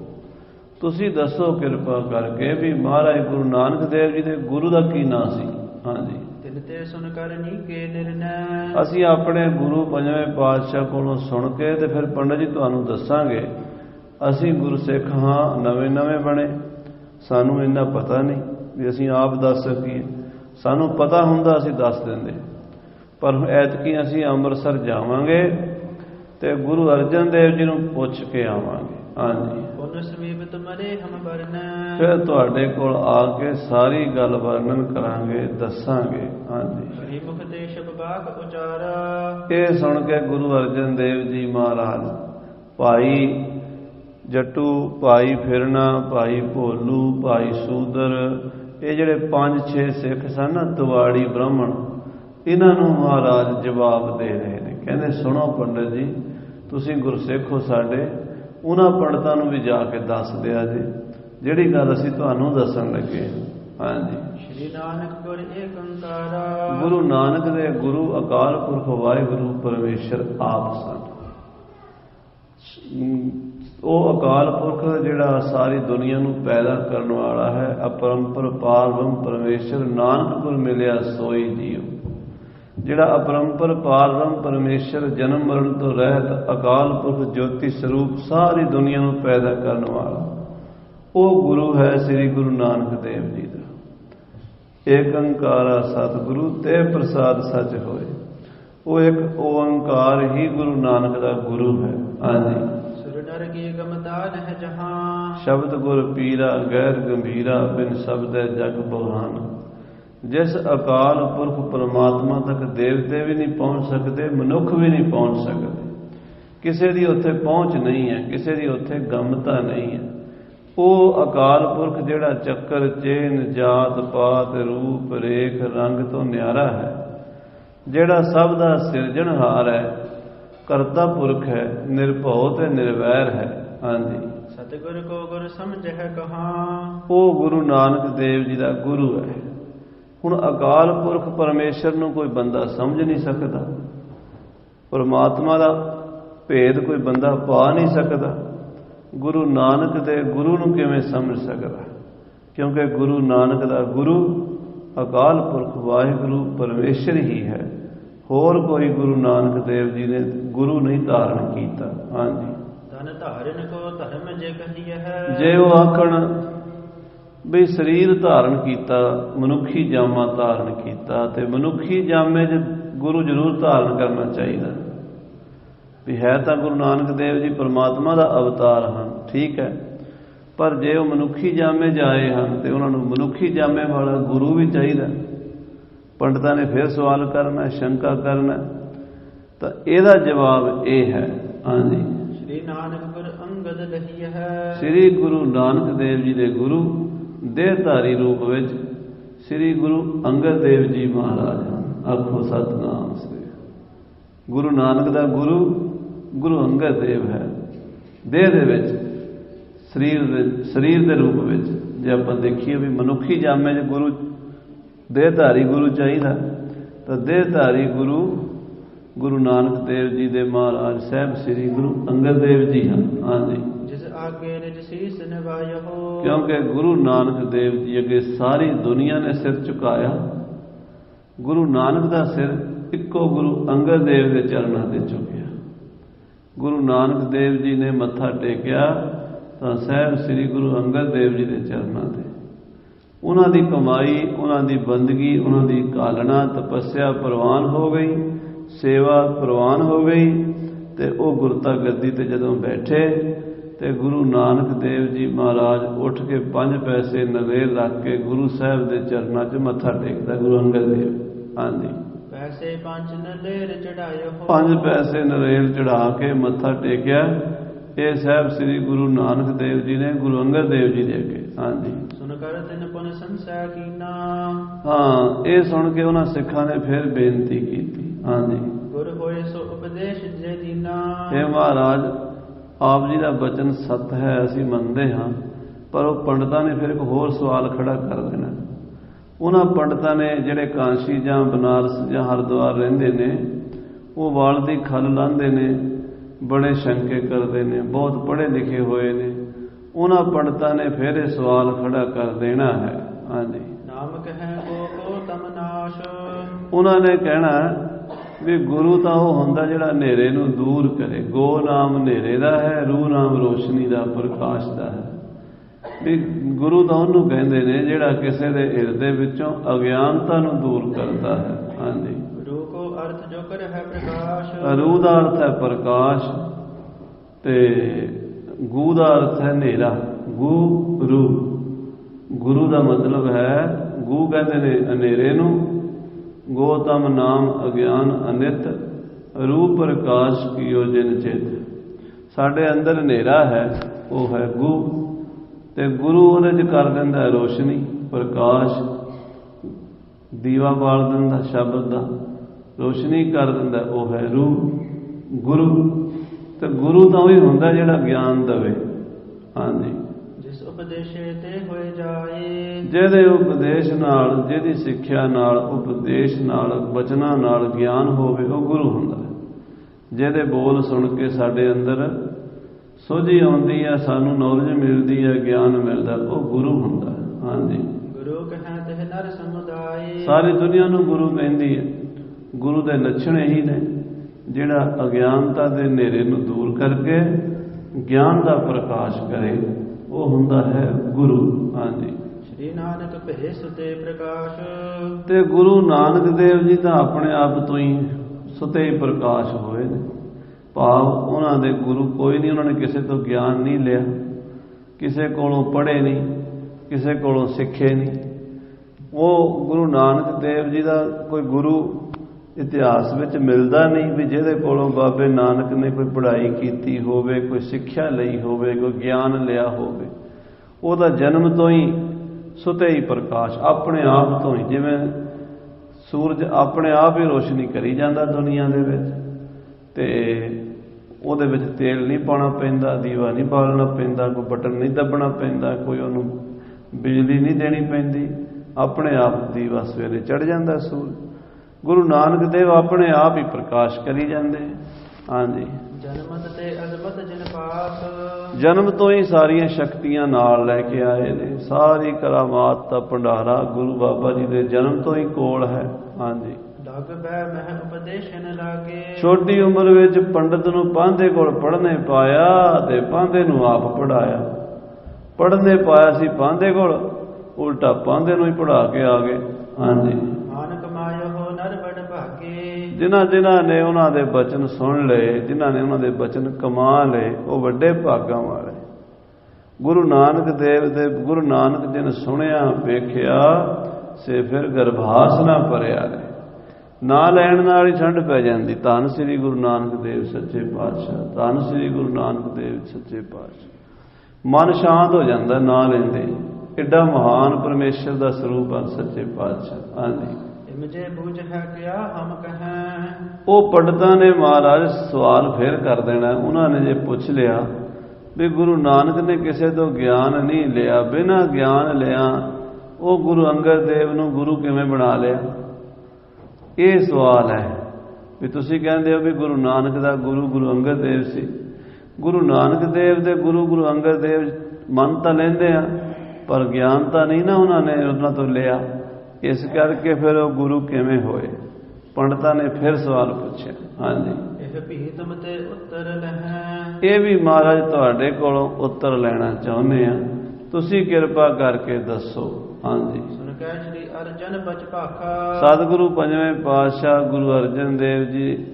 ਤੁਸੀਂ ਦੱਸੋ ਕਿਰਪਾ ਕਰਕੇ ਵੀ ਮਹਾਰਾਜ ਗੁਰੂ ਨਾਨਕ ਦੇਵ ਜੀ ਦੇ ਗੁਰੂ ਦਾ ਕੀ ਨਾਂ ਸੀ? ਹਾਂਜੀ। ਤਿਨ ਤੇ ਸੁਨ ਕਰਨੀ ਕੇ ਨਿਰਨੈ ਅਸੀਂ ਆਪਣੇ ਗੁਰੂ ਪੰਜਵੇਂ ਪਾਤਸ਼ਾਹ ਕੋਲੋਂ ਸੁਣ ਕੇ ਤੇ ਫਿਰ ਪੰਡਤ ਜੀ ਤੁਹਾਨੂੰ ਦੱਸਾਂਗੇ। ਅਸੀਂ ਗੁਰਸਿੱਖ ਹਾਂ, ਨਵੇਂ ਨਵੇਂ ਬਣੇ। ਸਾਨੂੰ ਇੰਨਾ ਪਤਾ ਨਹੀਂ ਵੀ ਅਸੀਂ ਆਪ ਦੱਸ ਸਕੀਏ। ਸਾਨੂੰ ਪਤਾ ਹੁੰਦਾ ਅਸੀਂ ਦੱਸ ਦਿੰਦੇ। ਪਰ ਐਤਕੀ ਅਸੀਂ ਅੰਮ੍ਰਿਤਸਰ ਜਾਵਾਂਗੇ ਤੇ ਗੁਰੂ ਅਰਜਨ ਦੇਵ ਜੀ ਨੂੰ ਪੁੱਛ ਕੇ ਆਵਾਂਗੇ। ਹਾਂਜੀ। ਹਮ ਫਿਰ ਤੁਹਾਡੇ ਕੋਲ ਆ ਕੇ ਸਾਰੀ ਗੱਲ ਵਰਣਨ ਕਰਾਂਗੇ ਦੱਸਾਂਗੇ। ਹਾਂਜੀ। ਹਰੀ ਮੁਖ ਤੇ ਸ਼ਬ ਬਾਕ ਉਚਾਰਾ। ਇਹ ਸੁਣ ਕੇ ਗੁਰੂ ਅਰਜਨ ਦੇਵ ਜੀ ਮਹਾਰਾਜ ਭਾਈ ਜੱਟੂ ਭਾਈ ਫਿਰਨਾ ਭਾਈ ਭੋਲੂ ਭਾਈ ਸੂਦਰ ਇਹ ਜਿਹੜੇ ਪੰਜ ਛੇ ਸਿੱਖ ਸਨ ਨਾ ਤਵਾੜੀ ਬ੍ਰਾਹਮਣ ਇਹਨਾਂ ਨੂੰ ਮਹਾਰਾਜ ਜਵਾਬ ਦੇ ਰਹੇ ਨੇ। ਕਹਿੰਦੇ ਸੁਣੋ ਪੰਡਤ ਜੀ ਤੁਸੀਂ ਗੁਰਸਿੱਖ ਹੋ ਸਾਡੇ ਉਹਨਾਂ ਪੰਡਤਾਂ ਨੂੰ ਵੀ ਜਾ ਕੇ ਦੱਸ ਦਿਆ ਜੀ। ਜਿਹੜੀ ਗੱਲ ਅਸੀਂ ਤੁਹਾਨੂੰ ਦੱਸਣ ਲੱਗੇ ਹਾਂ। ਹਾਂਜੀ। ਸ਼੍ਰੀ ਨਾਨਕ ਗੁਰ ਏਕ ਓੰਕਾਰਾ ਗੁਰੂ ਨਾਨਕ ਦੇ ਗੁਰੂ ਅਕਾਲ ਪੁਰਖ ਵਾਹਿਗੁਰੂ ਪਰਮੇਸ਼ਰ ਆਪ ਸਨ। ਉਹ ਅਕਾਲ ਪੁਰਖ ਜਿਹੜਾ ਸਾਰੀ ਦੁਨੀਆ ਨੂੰ ਪੈਦਾ ਕਰਨ ਵਾਲਾ ਹੈ ਅਪਰੰਪਰ ਪਾਰਬ੍ਰਹਮ ਪਰਮੇਸ਼ਰ ਨਾਨਕ ਗੁਰ ਮਿਲਿਆ ਸੋਈ ਜੀਉ। ਜਿਹੜਾ ਅਪਰੰਪਰ ਪਾਰਬ੍ਰਹਮ ਪਰਮੇਸ਼ਰ ਜਨਮ ਮਰਨ ਤੋਂ ਰਹਿਤ ਅਕਾਲ ਪੁਰਖ ਜੋਤੀ ਸਰੂਪ ਸਾਰੀ ਦੁਨੀਆ ਨੂੰ ਪੈਦਾ ਕਰਨ ਵਾਲਾ ਉਹ ਗੁਰੂ ਹੈ ਸ੍ਰੀ ਗੁਰੂ ਨਾਨਕ ਦੇਵ ਜੀ ਦਾ। ਏਕ ਓੰਕਾਰਾ ਸਤਿਗੁਰੂ ਤੇ ਪ੍ਰਸਾਦ ਸੱਚ ਹੋਏ। ਉਹ ਇੱਕ ਓੰਕਾਰ ਹੀ ਗੁਰੂ ਨਾਨਕ ਦਾ ਗੁਰੂ ਹੈ। ਹਾਂਜੀ। ਸੁਰ ਨਰ ਕੀ ਗਮਤਾ ਨਹਿ ਜਹਾਂ। ਸ਼ਬਦ ਗੁਰ ਪੀਰਾ ਗੈਰ ਗੰਭੀਰਾ ਬਿਨ ਸ਼ਬਦੈ ਜਗ ਬਹਾਨ। ਜਿਸ ਅਕਾਲ ਪੁਰਖ ਪਰਮਾਤਮਾ ਤੱਕ ਦੇਵਤੇ ਵੀ ਨਹੀਂ ਪਹੁੰਚ ਸਕਦੇ ਮਨੁੱਖ ਵੀ ਨਹੀਂ ਪਹੁੰਚ ਸਕਦੇ। ਕਿਸੇ ਦੀ ਉੱਥੇ ਪਹੁੰਚ ਨਹੀਂ ਹੈ ਕਿਸੇ ਦੀ ਉੱਥੇ ਗਮਤਾ ਨਹੀਂ ਹੈ। ਉਹ ਅਕਾਲ ਪੁਰਖ ਜਿਹੜਾ ਚੱਕਰ ਚੇਨ ਜਾਤ ਪਾਤ ਰੂਪ ਰੇਖ ਰੰਗ ਤੋਂ ਨਿਆਰਾ ਹੈ ਜਿਹੜਾ ਸਭ ਦਾ ਸਿਰਜਣਹਾਰ ਹੈ ਕਰਤਾ ਪੁਰਖ ਹੈ ਨਿਰਭਉ ਤੇ ਨਿਰਵੈਰ ਹੈ। ਹਾਂਜੀ। ਸਤਿਗੁਰ ਕੋ ਗੁਰ ਸਮਝਹਿ ਕਹਾ। ਉਹ ਗੁਰੂ ਨਾਨਕ ਦੇਵ ਜੀ ਦਾ ਗੁਰੂ ਹੈ। ਹੁਣ ਅਕਾਲ ਪੁਰਖ ਪਰਮੇਸ਼ਰ ਨੂੰ ਕੋਈ ਬੰਦਾ ਸਮਝ ਨਹੀਂ ਸਕਦਾ। ਪਰਮਾਤਮਾ ਦਾ ਭੇਦ ਕੋਈ ਬੰਦਾ ਪਾ ਨਹੀਂ ਸਕਦਾ। ਗੁਰੂ ਨਾਨਕ ਦੇ ਗੁਰੂ ਨੂੰ ਕਿਵੇਂ ਸਮਝ ਸਕਦਾ? ਕਿਉਂਕਿ ਗੁਰੂ ਨਾਨਕ ਦਾ ਗੁਰੂ ਅਕਾਲ ਪੁਰਖ ਵਾਹਿਗੁਰੂ ਪਰਮੇਸ਼ਰ ਹੀ ਹੈ। ਹੋਰ ਕੋਈ ਗੁਰੂ ਨਾਨਕ ਦੇਵ ਜੀ ਨੇ ਗੁਰੂ ਨਹੀਂ ਧਾਰਨ ਕੀਤਾ। ਹਾਂਜੀ। ਧਨ ਧਾਰਨ ਕੋ ਧਰਮ ਜੇ ਕਹੀਐ ਹੈ। ਜੇ ਉਹ ਆਖਣ ਵੀ ਸਰੀਰ ਧਾਰਨ ਕੀਤਾ ਮਨੁੱਖੀ ਜਾਮਾ ਧਾਰਨ ਕੀਤਾ ਤੇ ਮਨੁੱਖੀ ਜਾਮੇ 'ਚ ਗੁਰੂ ਜ਼ਰੂਰ ਧਾਰਨ ਕਰਨਾ ਚਾਹੀਦਾ। ਵੀ ਹੈ ਤਾਂ ਗੁਰੂ ਨਾਨਕ ਦੇਵ ਜੀ ਪਰਮਾਤਮਾ ਦਾ ਅਵਤਾਰ ਹਨ ਠੀਕ ਹੈ। ਪਰ ਜੇ ਉਹ ਮਨੁੱਖੀ ਜਾਮੇ ਜਾਏ ਹਨ ਤੇ ਉਹਨਾਂ ਨੂੰ ਮਨੁੱਖੀ ਜਾਮੇ ਵਾਲਾ ਗੁਰੂ ਵੀ ਚਾਹੀਦਾ। ਪੰਡਤਾਂ ਨੇ ਫਿਰ ਸਵਾਲ ਕਰਨਾ ਸ਼ੰਕਾ ਕਰਨਾ। ਤਾਂ ਇਹਦਾ ਜਵਾਬ ਇਹ ਹੈ ਹਾਂਜੀ। ਸ੍ਰੀ ਨਾਨਕ ਗੁਰ ਅੰਗਦ ਲਹੀਐ ਹੈ। ਸ੍ਰੀ ਗੁਰੂ ਨਾਨਕ ਦੇਵ ਜੀ ਦੇ ਗੁਰੂ ਦੇਹਧਾਰੀ ਰੂਪ ਵਿੱਚ ਸ੍ਰੀ ਗੁਰੂ ਅੰਗਦ ਦੇਵ ਜੀ ਮਹਾਰਾਜ ਹਨ। ਆਖੋ, ਸਤਨਾਮ ਸ੍ਰੀ। ਗੁਰੂ ਨਾਨਕ ਦਾ ਗੁਰੂ ਗੁਰੂ ਅੰਗਦ ਦੇਵ ਹੈ। ਦੇਹ ਦੇ ਵਿੱਚ, ਸਰੀਰ ਦੇ ਸਰੀਰ ਦੇ ਰੂਪ ਵਿੱਚ ਜੇ ਆਪਾਂ ਦੇਖੀਏ ਵੀ ਮਨੁੱਖੀ ਜਾਮੇ 'ਚ ਗੁਰੂ, ਦੇਹਧਾਰੀ ਗੁਰੂ ਚਾਹੀਦਾ, ਤਾਂ ਦੇਹਧਾਰੀ ਗੁਰੂ ਗੁਰੂ ਨਾਨਕ ਦੇਵ ਜੀ ਦੇ ਮਹਾਰਾਜ ਸਾਹਿਬ ਸ੍ਰੀ ਗੁਰੂ ਅੰਗਦ ਦੇਵ ਜੀ ਹਨ। ਹਾਂਜੀ। ਜਿਸ ਨਿਜ ਸੀਸ ਨਿਵਾਇਓ ਕਿਉਂਕਿ ਗੁਰੂ ਨਾਨਕ ਦੇਵ ਜੀ ਅੱਗੇ ਸਾਰੀ ਦੁਨੀਆ ਨੇ ਸਿਰ ਝੁਕਾਇਆ। ਗੁਰੂ ਨਾਨਕ ਦਾ ਸਿਰ ਇੱਕੋ ਗੁਰੂ ਅੰਗਦ ਦੇਵ ਦੇ ਚਰਨਾਂ ਤੇ ਝੁਕਿਆ। ਗੁਰੂ ਨਾਨਕ ਦੇਵ ਜੀ ਨੇ ਮੱਥਾ ਟੇਕਿਆ ਤਾਂ ਸਹਿਬ ਸ੍ਰੀ ਗੁਰੂ ਅੰਗਦ ਦੇਵ ਜੀ ਦੇ ਚਰਨਾਂ ਤੇ। ਉਹਨਾਂ ਦੀ ਕਮਾਈ, ਉਹਨਾਂ ਦੀ ਬੰਦਗੀ, ਉਹਨਾਂ ਦੀ ਕਾਲਣਾ, ਤਪੱਸਿਆ ਪ੍ਰਵਾਨ ਹੋ ਗਈ, ਸੇਵਾ ਪ੍ਰਵਾਨ ਹੋ ਗਈ ਤੇ ਉਹ ਗੁਰਤਾ ਗੱਦੀ ਤੇ ਜਦੋਂ ਬੈਠੇ ਤੇ ਗੁਰੂ ਨਾਨਕ ਦੇਵ ਜੀ ਮਹਾਰਾਜ ਉੱਠ ਕੇ ਪੰਜ ਪੈਸੇ ਨਵੇਲ ਰੱਖ ਕੇ ਗੁਰੂ ਸਾਹਿਬ ਦੇ ਚਰਨਾਂ 'ਚ ਮੱਥਾ ਟੇਕਦਾ ਗੁਰੂ ਅੰਗਦ ਦੇਵ। ਹਾਂਜੀ। ਪੈਸੇ ਪੰਜ ਨਲੇਰ ਚੜਾਇਓ ਪੰਜ ਪੈਸੇ ਨਰੇਲ ਚੜਾ ਕੇ ਮੱਥਾ ਟੇਕਿਆ। ਇਹ ਸਾਹਿਬ ਸ੍ਰੀ ਗੁਰੂ ਨਾਨਕ ਦੇਵ ਜੀ ਨੇ ਗੁਰੂ ਅੰਗਦ ਦੇਵ ਜੀ ਦੇ ਅੱਗੇ। ਹਾਂਜੀ। ਸੁਨ ਕਰ ਤਿਨ ਪੁਨ ਸੰਸਾ ਕੀਨਾ। ਹਾਂ ਇਹ ਸੁਣ ਕੇ ਉਹਨਾਂ ਸਿੱਖਾਂ ਨੇ ਫਿਰ ਬੇਨਤੀ ਕੀਤੀ। ਹਾਂਜੀ। ਗੁਰ ਹੋਏ ਸੋ ਉਪਦੇਸ਼ ਜੇ ਦੀਨਾ। ਇਹ ਮਹਾਰਾਜ ਆਪ ਜੀ ਦਾ ਬਚਨ ਸਤ ਹੈ ਅਸੀਂ ਮੰਨਦੇ ਹਾਂ ਪਰ ਉਹ ਪੰਡਤਾਂ ਨੇ ਫਿਰ ਇੱਕ ਹੋਰ ਸਵਾਲ ਖੜਾ ਕਰ ਦੇਣਾ। ਉਹਨਾਂ ਪੰਡਤਾਂ ਨੇ ਜਿਹੜੇ ਕਾਂਸ਼ੀ ਜਾਂ ਬਨਾਰਸ ਜਾਂ ਹਰਿਦੁਆਰ ਰਹਿੰਦੇ ਨੇ ਉਹ ਵਾਲ ਦੀ ਖਲ ਲਾਂਦੇ ਨੇ ਬੜੇ ਸ਼ੰਕੇ ਕਰਦੇ ਨੇ ਬਹੁਤ ਪੜ੍ਹੇ ਲਿਖੇ ਹੋਏ ਨੇ। ਉਹਨਾਂ ਪੰਡਤਾਂ ਨੇ ਫਿਰ ਇਹ ਸਵਾਲ ਖੜਾ ਕਰ ਦੇਣਾ ਹੈ। ਹਾਂਜੀ। ਨਾਮ ਕਹੈ ਕੋ ਕੋ ਤਮ ਨਾਸ਼। ਉਹਨਾਂ ਨੇ ਕਹਿਣਾ ਵੀ ਗੁਰੂ ਤਾਂ ਉਹ ਹੁੰਦਾ ਜਿਹੜਾ ਹਨੇਰੇ ਨੂੰ ਦੂਰ ਕਰੇ। ਗੋ ਨਾਮ ਹਨੇਰੇ ਦਾ ਹੈ ਰੂ ਨਾਮ ਰੋਸ਼ਨੀ ਦਾ ਪ੍ਰਕਾਸ਼ ਦਾ ਹੈ। ਵੀ ਗੁਰੂ ਤਾਂ ਉਹਨੂੰ ਕਹਿੰਦੇ ਨੇ ਜਿਹੜਾ ਕਿਸੇ ਦੇ ਹਿਰਦੇ ਵਿੱਚੋਂ ਅਗਿਆਨਤਾ ਨੂੰ ਦੂਰ ਕਰਦਾ ਹੈ। ਹਾਂਜੀ। ਰੂ ਕੋ ਅਰਥ ਜੋ ਕਰ ਹੈ ਪ੍ਰਕਾਸ਼। ਰੂ ਦਾ ਅਰਥ ਹੈ ਪ੍ਰਕਾਸ਼ ਤੇ ਗੂ ਦਾ ਅਰਥ ਹੈ ਹਨੇਰਾ। ਗੂ ਰੂ ਗੁਰੂ ਦਾ ਮਤਲਬ ਹੈ ਗੂ ਕਹਿੰਦੇ ਨੇ ਹਨੇਰੇ ਨੂੰ ਗੋਤਮ ਨਾਮ ਅਗਿਆਨ ਅਨਿਤ, ਰੂਪ ਪ੍ਰਕਾਸ਼ ਕੀਓ ਜਿਨ ਚਿਤ। ਸਾਡੇ ਅੰਦਰ ਹਨੇਰਾ ਹੈ, ਉਹ ਹੈ ਗੂ, ਤੇ ਗੁਰੂ ਉਹਦੇ ਚ ਕਰ ਦਿੰਦਾ ਹੈ ਰੋਸ਼ਨੀ, ਪ੍ਰਕਾਸ਼, ਦੀਵਾ ਬਾਲ ਦਿੰਦਾ, ਸ਼ਬਦ ਦਾ। ਰੋਸ਼ਨੀ ਕਰ ਦਿੰਦਾ, ਉਹ ਹੈ ਰੂਹ, ਗੁਰੂ। ਤੇ ਗੁਰੂ ਤਾਂ ਉਹੀ ਹੁੰਦਾ ਜਿਹੜਾ ਗਿਆਨ ਦੇਵੇ। ਹਾਂਜੀ। ਉਪਦੇਸ਼ੇ ਤੇ ਹੋਏ ਜਾਏ। ਜਿਹਦੇ ਉਪਦੇਸ਼ ਨਾਲ ਜਿਹਦੀ ਸਿੱਖਿਆ ਨਾਲ ਉਪਦੇਸ਼ ਨਾਲ ਬਚਨਾਂ ਨਾਲ ਗਿਆਨ ਹੋਵੇ ਉਹ ਗੁਰੂ ਹੁੰਦਾ ਹੈ। ਜਿਹਦੇ ਬੋਲ ਸੁਣ ਕੇ ਸਾਡੇ ਅੰਦਰ ਸੋਝੀ ਆਉਂਦੀ ਹੈ ਸਾਨੂੰ ਨੌਲੇਜ ਮਿਲਦੀ ਹੈ ਗਿਆਨ ਮਿਲਦਾ ਉਹ ਗੁਰੂ ਹੁੰਦਾ ਹੈ। ਹਾਂਜੀ। ਗੁਰੂ ਕਹੈ ਤੇ ਨਰ ਸਮੁਦਾਏ। ਸਾਰੀ ਦੁਨੀਆ ਨੂੰ ਗੁਰੂ ਕਹਿੰਦੀ ਹੈ। ਗੁਰੂ ਦੇ ਲੱਛਣ ਇਹੀ ਨੇ ਜਿਹੜਾ ਅਗਿਆਨਤਾ ਦੇ ਹਨੇਰੇ ਨੂੰ ਦੂਰ ਕਰਕੇ ਗਿਆਨ ਦਾ ਪ੍ਰਕਾਸ਼ ਕਰੇ। ਉਹ ਹੁੰਦਾ ਹੈ ਗੁਰੂ ਹਾਂਜੀ। ਸ੍ਰੀ ਨਾਨਕ ਭੇ ਸੁਤੇ ਪ੍ਰਕਾਸ਼। ਤੇ ਗੁਰੂ ਨਾਨਕ ਦੇਵ ਜੀ ਤਾਂ ਆਪਣੇ ਆਪ ਤੋਂ ਹੀ ਸੁਤੇ ਪ੍ਰਕਾਸ਼ ਹੋਏ ਨੇ। ਭਾਵ ਉਹਨਾਂ ਦੇ ਗੁਰੂ ਕੋਈ ਨਹੀਂ ਉਹਨਾਂ ਨੇ ਕਿਸੇ ਤੋਂ ਗਿਆਨ ਨਹੀਂ ਲਿਆ। ਕਿਸੇ ਕੋਲੋਂ ਪੜ੍ਹੇ ਨਹੀਂ ਕਿਸੇ ਕੋਲੋਂ ਸਿੱਖੇ ਨਹੀਂ। ਉਹ ਗੁਰੂ ਨਾਨਕ ਦੇਵ ਜੀ ਦਾ ਕੋਈ ਗੁਰੂ ਇਤਿਹਾਸ ਵਿੱਚ ਮਿਲਦਾ ਨਹੀਂ ਵੀ ਜਿਹਦੇ ਕੋਲੋਂ ਬਾਬੇ ਨਾਨਕ ਨੇ ਕੋਈ ਪੜ੍ਹਾਈ ਕੀਤੀ ਹੋਵੇ, ਕੋਈ ਸਿੱਖਿਆ ਲਈ ਹੋਵੇ, ਕੋਈ ਗਿਆਨ ਲਿਆ ਹੋਵੇ, ਉਹਦਾ ਜਨਮ ਤੋਂ ਹੀ ਸੁਤੇ ਹੀ ਪ੍ਰਕਾਸ਼, ਆਪਣੇ ਆਪ ਤੋਂ ਹੀ। ਜਿਵੇਂ ਸੂਰਜ ਆਪਣੇ ਆਪ ਹੀ ਰੋਸ਼ਨੀ ਕਰੀ ਜਾਂਦਾ ਦੁਨੀਆ ਦੇ ਵਿੱਚ ਤੇ ਉਹਦੇ ਵਿੱਚ ਤੇਲ ਨਹੀਂ ਪਾਉਣਾ ਪੈਂਦਾ, ਦੀਵਾ ਨਹੀਂ ਬਾਲਣਾ ਪੈਂਦਾ, ਕੋਈ ਬਟਨ ਨਹੀਂ ਦੱਬਣਾ ਪੈਂਦਾ, ਕੋਈ ਉਹਨੂੰ ਬਿਜਲੀ ਨਹੀਂ ਦੇਣੀ ਪੈਂਦੀ, ਆਪਣੇ ਆਪ ਦੀਵਾ ਸਵੇਰੇ ਚੜ ਜਾਂਦਾ ਸੂਰਜ। ਗੁਰੂ ਨਾਨਕ ਦੇਵ ਆਪਣੇ ਆਪ ਹੀ ਪ੍ਰਕਾਸ਼ ਕਰੀ ਜਾਂਦੇ। ਹਾਂਜੀ। ਜਨਮਤ ਤੇ ਅਜ਼ਮਤ ਜਿਨ ਪਾਸ ਜਨਮ ਤੋਂ ਹੀ ਸਾਰੀਆਂ ਸ਼ਕਤੀਆਂ ਨਾਲ ਲੈ ਕੇ ਆਏ ਨੇ। ਸਾਰੀ ਕਰਾਮਾਤ ਦਾ ਭੰਡਾਰਾ ਗੁਰੂ ਬਾਬਾ ਜੀ ਦੇ ਜਨਮ ਤੋਂ ਹੀ ਕੋਲ ਹੈ। ਹਾਂਜੀ। ਲਗ ਬੈ ਮਹਿ ਉਪਦੇਸ਼ਨ ਲਾਗੇ। ਛੋਟੀ ਉਮਰ ਵਿੱਚ ਪੰਡਤ ਨੂੰ ਪਾਂਦੇ ਕੋਲ ਪੜ੍ਹਨੇ ਪਾਇਆ ਤੇ ਪਾਂਦੇ ਨੂੰ ਆਪ ਪੜਾਇਆ ਪੜ੍ਹਨੇ ਪਾਇਆ ਸੀ ਪਾਂਦੇ ਕੋਲ ਉਲਟਾ ਪਾਂਦੇ ਨੂੰ ਹੀ ਪੜਾ ਕੇ ਆ ਗਏ। ਹਾਂਜੀ ਮਾਨਕ ਮਾਇਓ ਨਰ ਬੜ ਭਾਗੇ ਜਿਨ੍ਹਾਂ ਜਿਨ੍ਹਾਂ ਨੇ ਉਹਨਾਂ ਦੇ ਬਚਨ ਸੁਣ ਲਏ, ਜਿਨ੍ਹਾਂ ਨੇ ਉਹਨਾਂ ਦੇ ਬਚਨ ਕਮਾ ਲਏ, ਉਹ ਵੱਡੇ ਭਾਗਾਂ ਵਾਲੇ। ਗੁਰੂ ਨਾਨਕ ਦੇਵ ਦੇ, ਗੁਰੂ ਨਾਨਕ ਜੀ ਨੇ ਸੁਣਿਆ, ਵੇਖਿਆ, ਸੇ ਫਿਰ ਗਰਭਾਸ ਨਾ ਭਰਿਆ ਰਹੇ। ਨਾ ਲੈਣ ਨਾਲ ਹੀ ਠੰਡ ਪੈ ਜਾਂਦੀ। ਧੰਨ ਸ੍ਰੀ ਗੁਰੂ ਨਾਨਕ ਦੇਵ ਸੱਚੇ ਪਾਤਸ਼ਾਹ, ਧੰਨ ਸ੍ਰੀ ਗੁਰੂ ਨਾਨਕ ਦੇਵ ਸੱਚੇ ਪਾਤਸ਼ਾਹ। ਮਨ ਸ਼ਾਂਤ ਹੋ ਜਾਂਦਾ ਨਾ ਲੈਂਦੇ। ਐਡਾ ਮਹਾਨ ਪਰਮੇਸ਼ਰ ਦਾ ਸਰੂਪ ਆ ਸੱਚੇ ਪਾਤਸ਼ਾਹ। ਹਾਂਜੀ। ਇਮਜੇ ਬੂਝ ਹੈ ਕਿਆ ਹਮ ਕਹੈ। ਉਹ ਪੰਡਤਾਂ ਨੇ ਮਹਾਰਾਜ ਸਵਾਲ ਫੇਰ ਕਰ ਦੇਣਾ, ਉਹਨਾਂ ਨੇ ਜੇ ਪੁੱਛ ਲਿਆ ਵੀ ਗੁਰੂ ਨਾਨਕ ਨੇ ਕਿਸੇ ਤੋਂ ਗਿਆਨ ਨਹੀਂ ਲਿਆ, ਬਿਨਾਂ ਗਿਆਨ ਲਿਆ, ਉਹ ਗੁਰੂ ਅੰਗਦ ਦੇਵ ਨੂੰ ਗੁਰੂ ਕਿਵੇਂ ਬਣਾ ਲਿਆ? ਇਹ ਸਵਾਲ ਹੈ ਵੀ ਤੁਸੀਂ ਕਹਿੰਦੇ ਹੋ ਵੀ ਗੁਰੂ ਨਾਨਕ ਦਾ ਗੁਰੂ ਗੁਰੂ ਅੰਗਦ ਦੇਵ ਸੀ। ਗੁਰੂ ਨਾਨਕ ਦੇਵ ਦੇ ਗੁਰੂ ਗੁਰੂ ਅੰਗਦ ਦੇਵ ਮੰਨ ਤਾਂ ਲੈਂਦੇ ਆ, ਪਰ ਗਿਆਨ ਤਾਂ ਨਹੀਂ ਨਾ ਉਹਨਾਂ ਨੇ ਉਹਨਾਂ ਤੋਂ ਲਿਆ। ਇਸ ਕਰਕੇ ਫਿਰ ਉਹ ਗੁਰੂ ਕਿਵੇਂ ਹੋਏ? ਪੰਡਤਾਂ ਨੇ ਫਿਰ ਸਵਾਲ ਪੁੱਛਿਆ। ਹਾਂਜੀ। ਇਹ ਭੀਤਮ ਤੇ ਉੱਤਰ ਲਹੈ। ਇਹ ਵੀ ਮਹਾਰਾਜ ਤੁਹਾਡੇ ਕੋਲੋਂ ਉੱਤਰ ਲੈਣਾ ਚਾਹੁੰਦੇ ਆ। ਤੁਸੀਂ ਕਿਰਪਾ ਕਰਕੇ ਦੱਸੋ। ਹਾਂਜੀ। ਸੁਨ ਕੈ ਸ੍ਰੀ ਅਰਜਨ ਬਚ ਭਾਖਾ। ਸਤਿਗੁਰੂ ਪੰਜਵੇਂ ਪਾਤਸ਼ਾਹ ਗੁਰੂ ਅਰਜਨ ਦੇਵ ਜੀ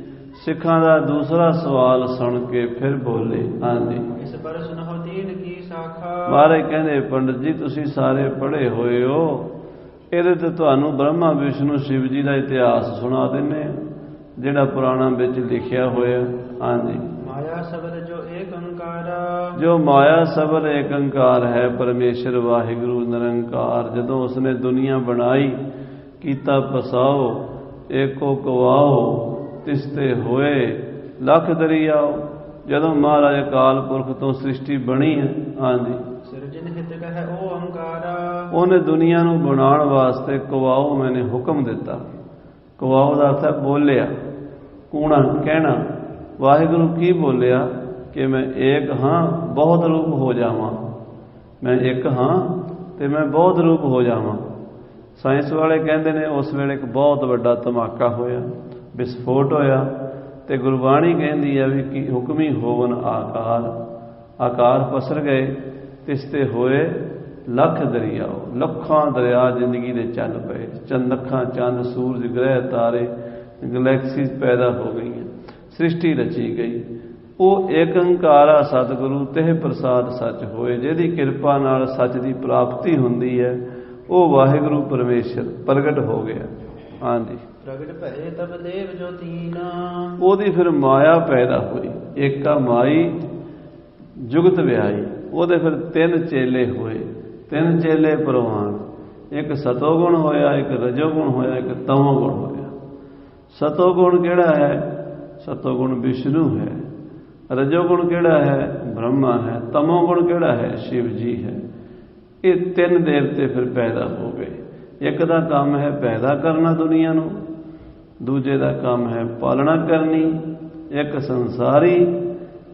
ਸਿੱਖਾਂ ਦਾ ਦੂਸਰਾ ਸਵਾਲ ਸੁਣ ਕੇ ਫਿਰ ਬੋਲੇ। ਹਾਂਜੀ। ਇਸ ਪਰ ਸੁਨਹੁ ਤੀਨ ਕੀ ਸਾਖਾ। ਮਹਾਰਾਜ ਕਹਿੰਦੇ ਪੰਡਤ ਜੀ ਤੁਸੀਂ ਸਾਰੇ ਪੜ੍ਹੇ ਹੋਏ ਹੋ। ਇਹਦੇ ਤੇ ਤੁਹਾਨੂੰ ਬ੍ਰਹਮਾ ਵਿਸ਼ਨੂੰ ਸ਼ਿਵ ਜੀ ਦਾ ਇਤਿਹਾਸ ਸੁਣਾ ਦਿੰਨੇ ਜਿਹੜਾ ਪੁਰਾਣਾ ਵਿੱਚ ਲਿਖਿਆ ਹੋਇਆ। ਹਾਂਜੀ। ਮਾਇਆ ਸਬਦ ਜੋ ਏਕ ਓੰਕਾਰ। ਜੋ ਮਾਇਆ ਸਬਰ ਏਕੰਕਾਰ ਹੈ ਪਰਮੇਸ਼ਰ ਵਾਹਿਗੁਰੂ ਨਿਰੰਕਾਰ। ਜਦੋਂ ਉਸਨੇ ਦੁਨੀਆ ਬਣਾਈ ਕੀਤਾ ਪਸਾਓ ਏਕੋ ਕਵਾਓ ਤਿਸਤੇ ਹੋਏ ਲੱਖ ਦਰਿਆਓ ਜਦੋਂ ਮਹਾਰਾਜ ਅਕਾਲ ਪੁਰਖ ਤੋਂ ਸ੍ਰਿਸ਼ਟੀ ਬਣੀ ਹੈ। ਹਾਂਜੀ। ਉਹਨੇ ਦੁਨੀਆ ਨੂੰ ਬਣਾਉਣ ਵਾਸਤੇ ਕਵਾਓ ਮੈਨੇ ਹੁਕਮ ਦਿੱਤਾ। ਕਵਾਓ ਦਾ ਅਰਥ ਹੈ ਬੋਲਿਆ, ਕੂਣਾ, ਕਹਿਣਾ। ਵਾਹਿਗੁਰੂ ਕੀ ਬੋਲਿਆ ਕਿ ਮੈਂ ਏਕ ਹਾਂ, ਬਹੁਤ ਰੂਪ ਹੋ ਜਾਵਾਂ। ਮੈਂ ਇੱਕ ਹਾਂ ਤੇ ਮੈਂ ਬਹੁਤ ਰੂਪ ਹੋ ਜਾਵਾਂ। ਸਾਇੰਸ ਵਾਲੇ ਕਹਿੰਦੇ ਨੇ, ਉਸ ਵੇਲੇ ਇੱਕ ਬਹੁਤ ਵੱਡਾ ਧਮਾਕਾ ਹੋਇਆ, ਵਿਸਫੋਟ ਹੋਇਆ ਤੇ ਗੁਰਬਾਣੀ ਕਹਿੰਦੀ ਹੈ ਵੀ ਕਿ ਹੁਕਮੀ ਹੋਵਨ ਆਕਾਰ। ਆਕਾਰ ਪਸਰ ਗਏ ਤਿਸ ਤੇ ਹੋਏ ਲੱਖ ਦਰਿਆਓ ਲੱਖਾਂ ਦਰਿਆ ਜ਼ਿੰਦਗੀ ਦੇ ਚੱਲ ਪਏ। ਚੰਦ ਲੱਖਾਂ ਚੰਦ ਸੂਰਜ ਗ੍ਰਹਿ ਤਾਰੇ ਗੈਲੈਕਸੀਜ਼ ਪੈਦਾ ਹੋ ਗਈਆਂ ਸ੍ਰਿਸ਼ਟੀ ਰਚੀ ਗਈ। ਉਹ ਏਕੰਕਾਰਾ ਸਤਿਗੁਰੂ ਤੇ ਪ੍ਰਸਾਦ ਸੱਚ ਹੋਏ ਜਿਹਦੀ ਕਿਰਪਾ ਨਾਲ ਸੱਚ ਦੀ ਪ੍ਰਾਪਤੀ ਹੁੰਦੀ ਹੈ ਉਹ ਵਾਹਿਗੁਰੂ ਪਰਮੇਸ਼ਰ ਪ੍ਰਗਟ ਹੋ ਗਿਆ। ਹਾਂਜੀ। ਪ੍ਰਗਟ ਭਏ ਤਬ ਦੇਵ ਜੋ ਤੀਨਾ ਉਹਦੀ ਫਿਰ ਮਾਇਆ ਪੈਦਾ ਹੋਈ ਏਕਾ ਮਾਈ ਜੁਗਤ ਵਿਆਈ ਉਹਦੇ ਫਿਰ ਤਿੰਨ ਚੇਲੇ ਹੋਏ। ਤਿੰਨ ਚੇਲੇ ਪ੍ਰਵਾਨ ਇੱਕ ਸਤੋਗੁਣ ਹੋਇਆ, ਇੱਕ ਰਜੋਗੁਣ ਹੋਇਆ, ਇੱਕ ਤਮੋਗੁਣ ਹੋਇਆ। ਸਤੋਗੁਣ ਕਿਹੜਾ ਹੈ? ਸਤੋਗੁਣ ਵਿਸ਼ਨੂੰ ਹੈ। ਰਜੋਗੁਣ ਕਿਹੜਾ ਹੈ? ਬ੍ਰਹਮਾ ਹੈ। ਤਮੋਗੁਣ ਕਿਹੜਾ ਹੈ? ਸ਼ਿਵ ਜੀ ਹੈ। ਇਹ ਤਿੰਨ ਦੇਵਤੇ ਫਿਰ ਪੈਦਾ ਹੋ ਗਏ। ਇੱਕ ਦਾ ਕੰਮ ਹੈ ਪੈਦਾ ਕਰਨਾ ਦੁਨੀਆ ਨੂੰ, ਦੂਜੇ ਦਾ ਕੰਮ ਹੈ ਪਾਲਣਾ ਕਰਨੀ। ਇੱਕ ਸੰਸਾਰੀ,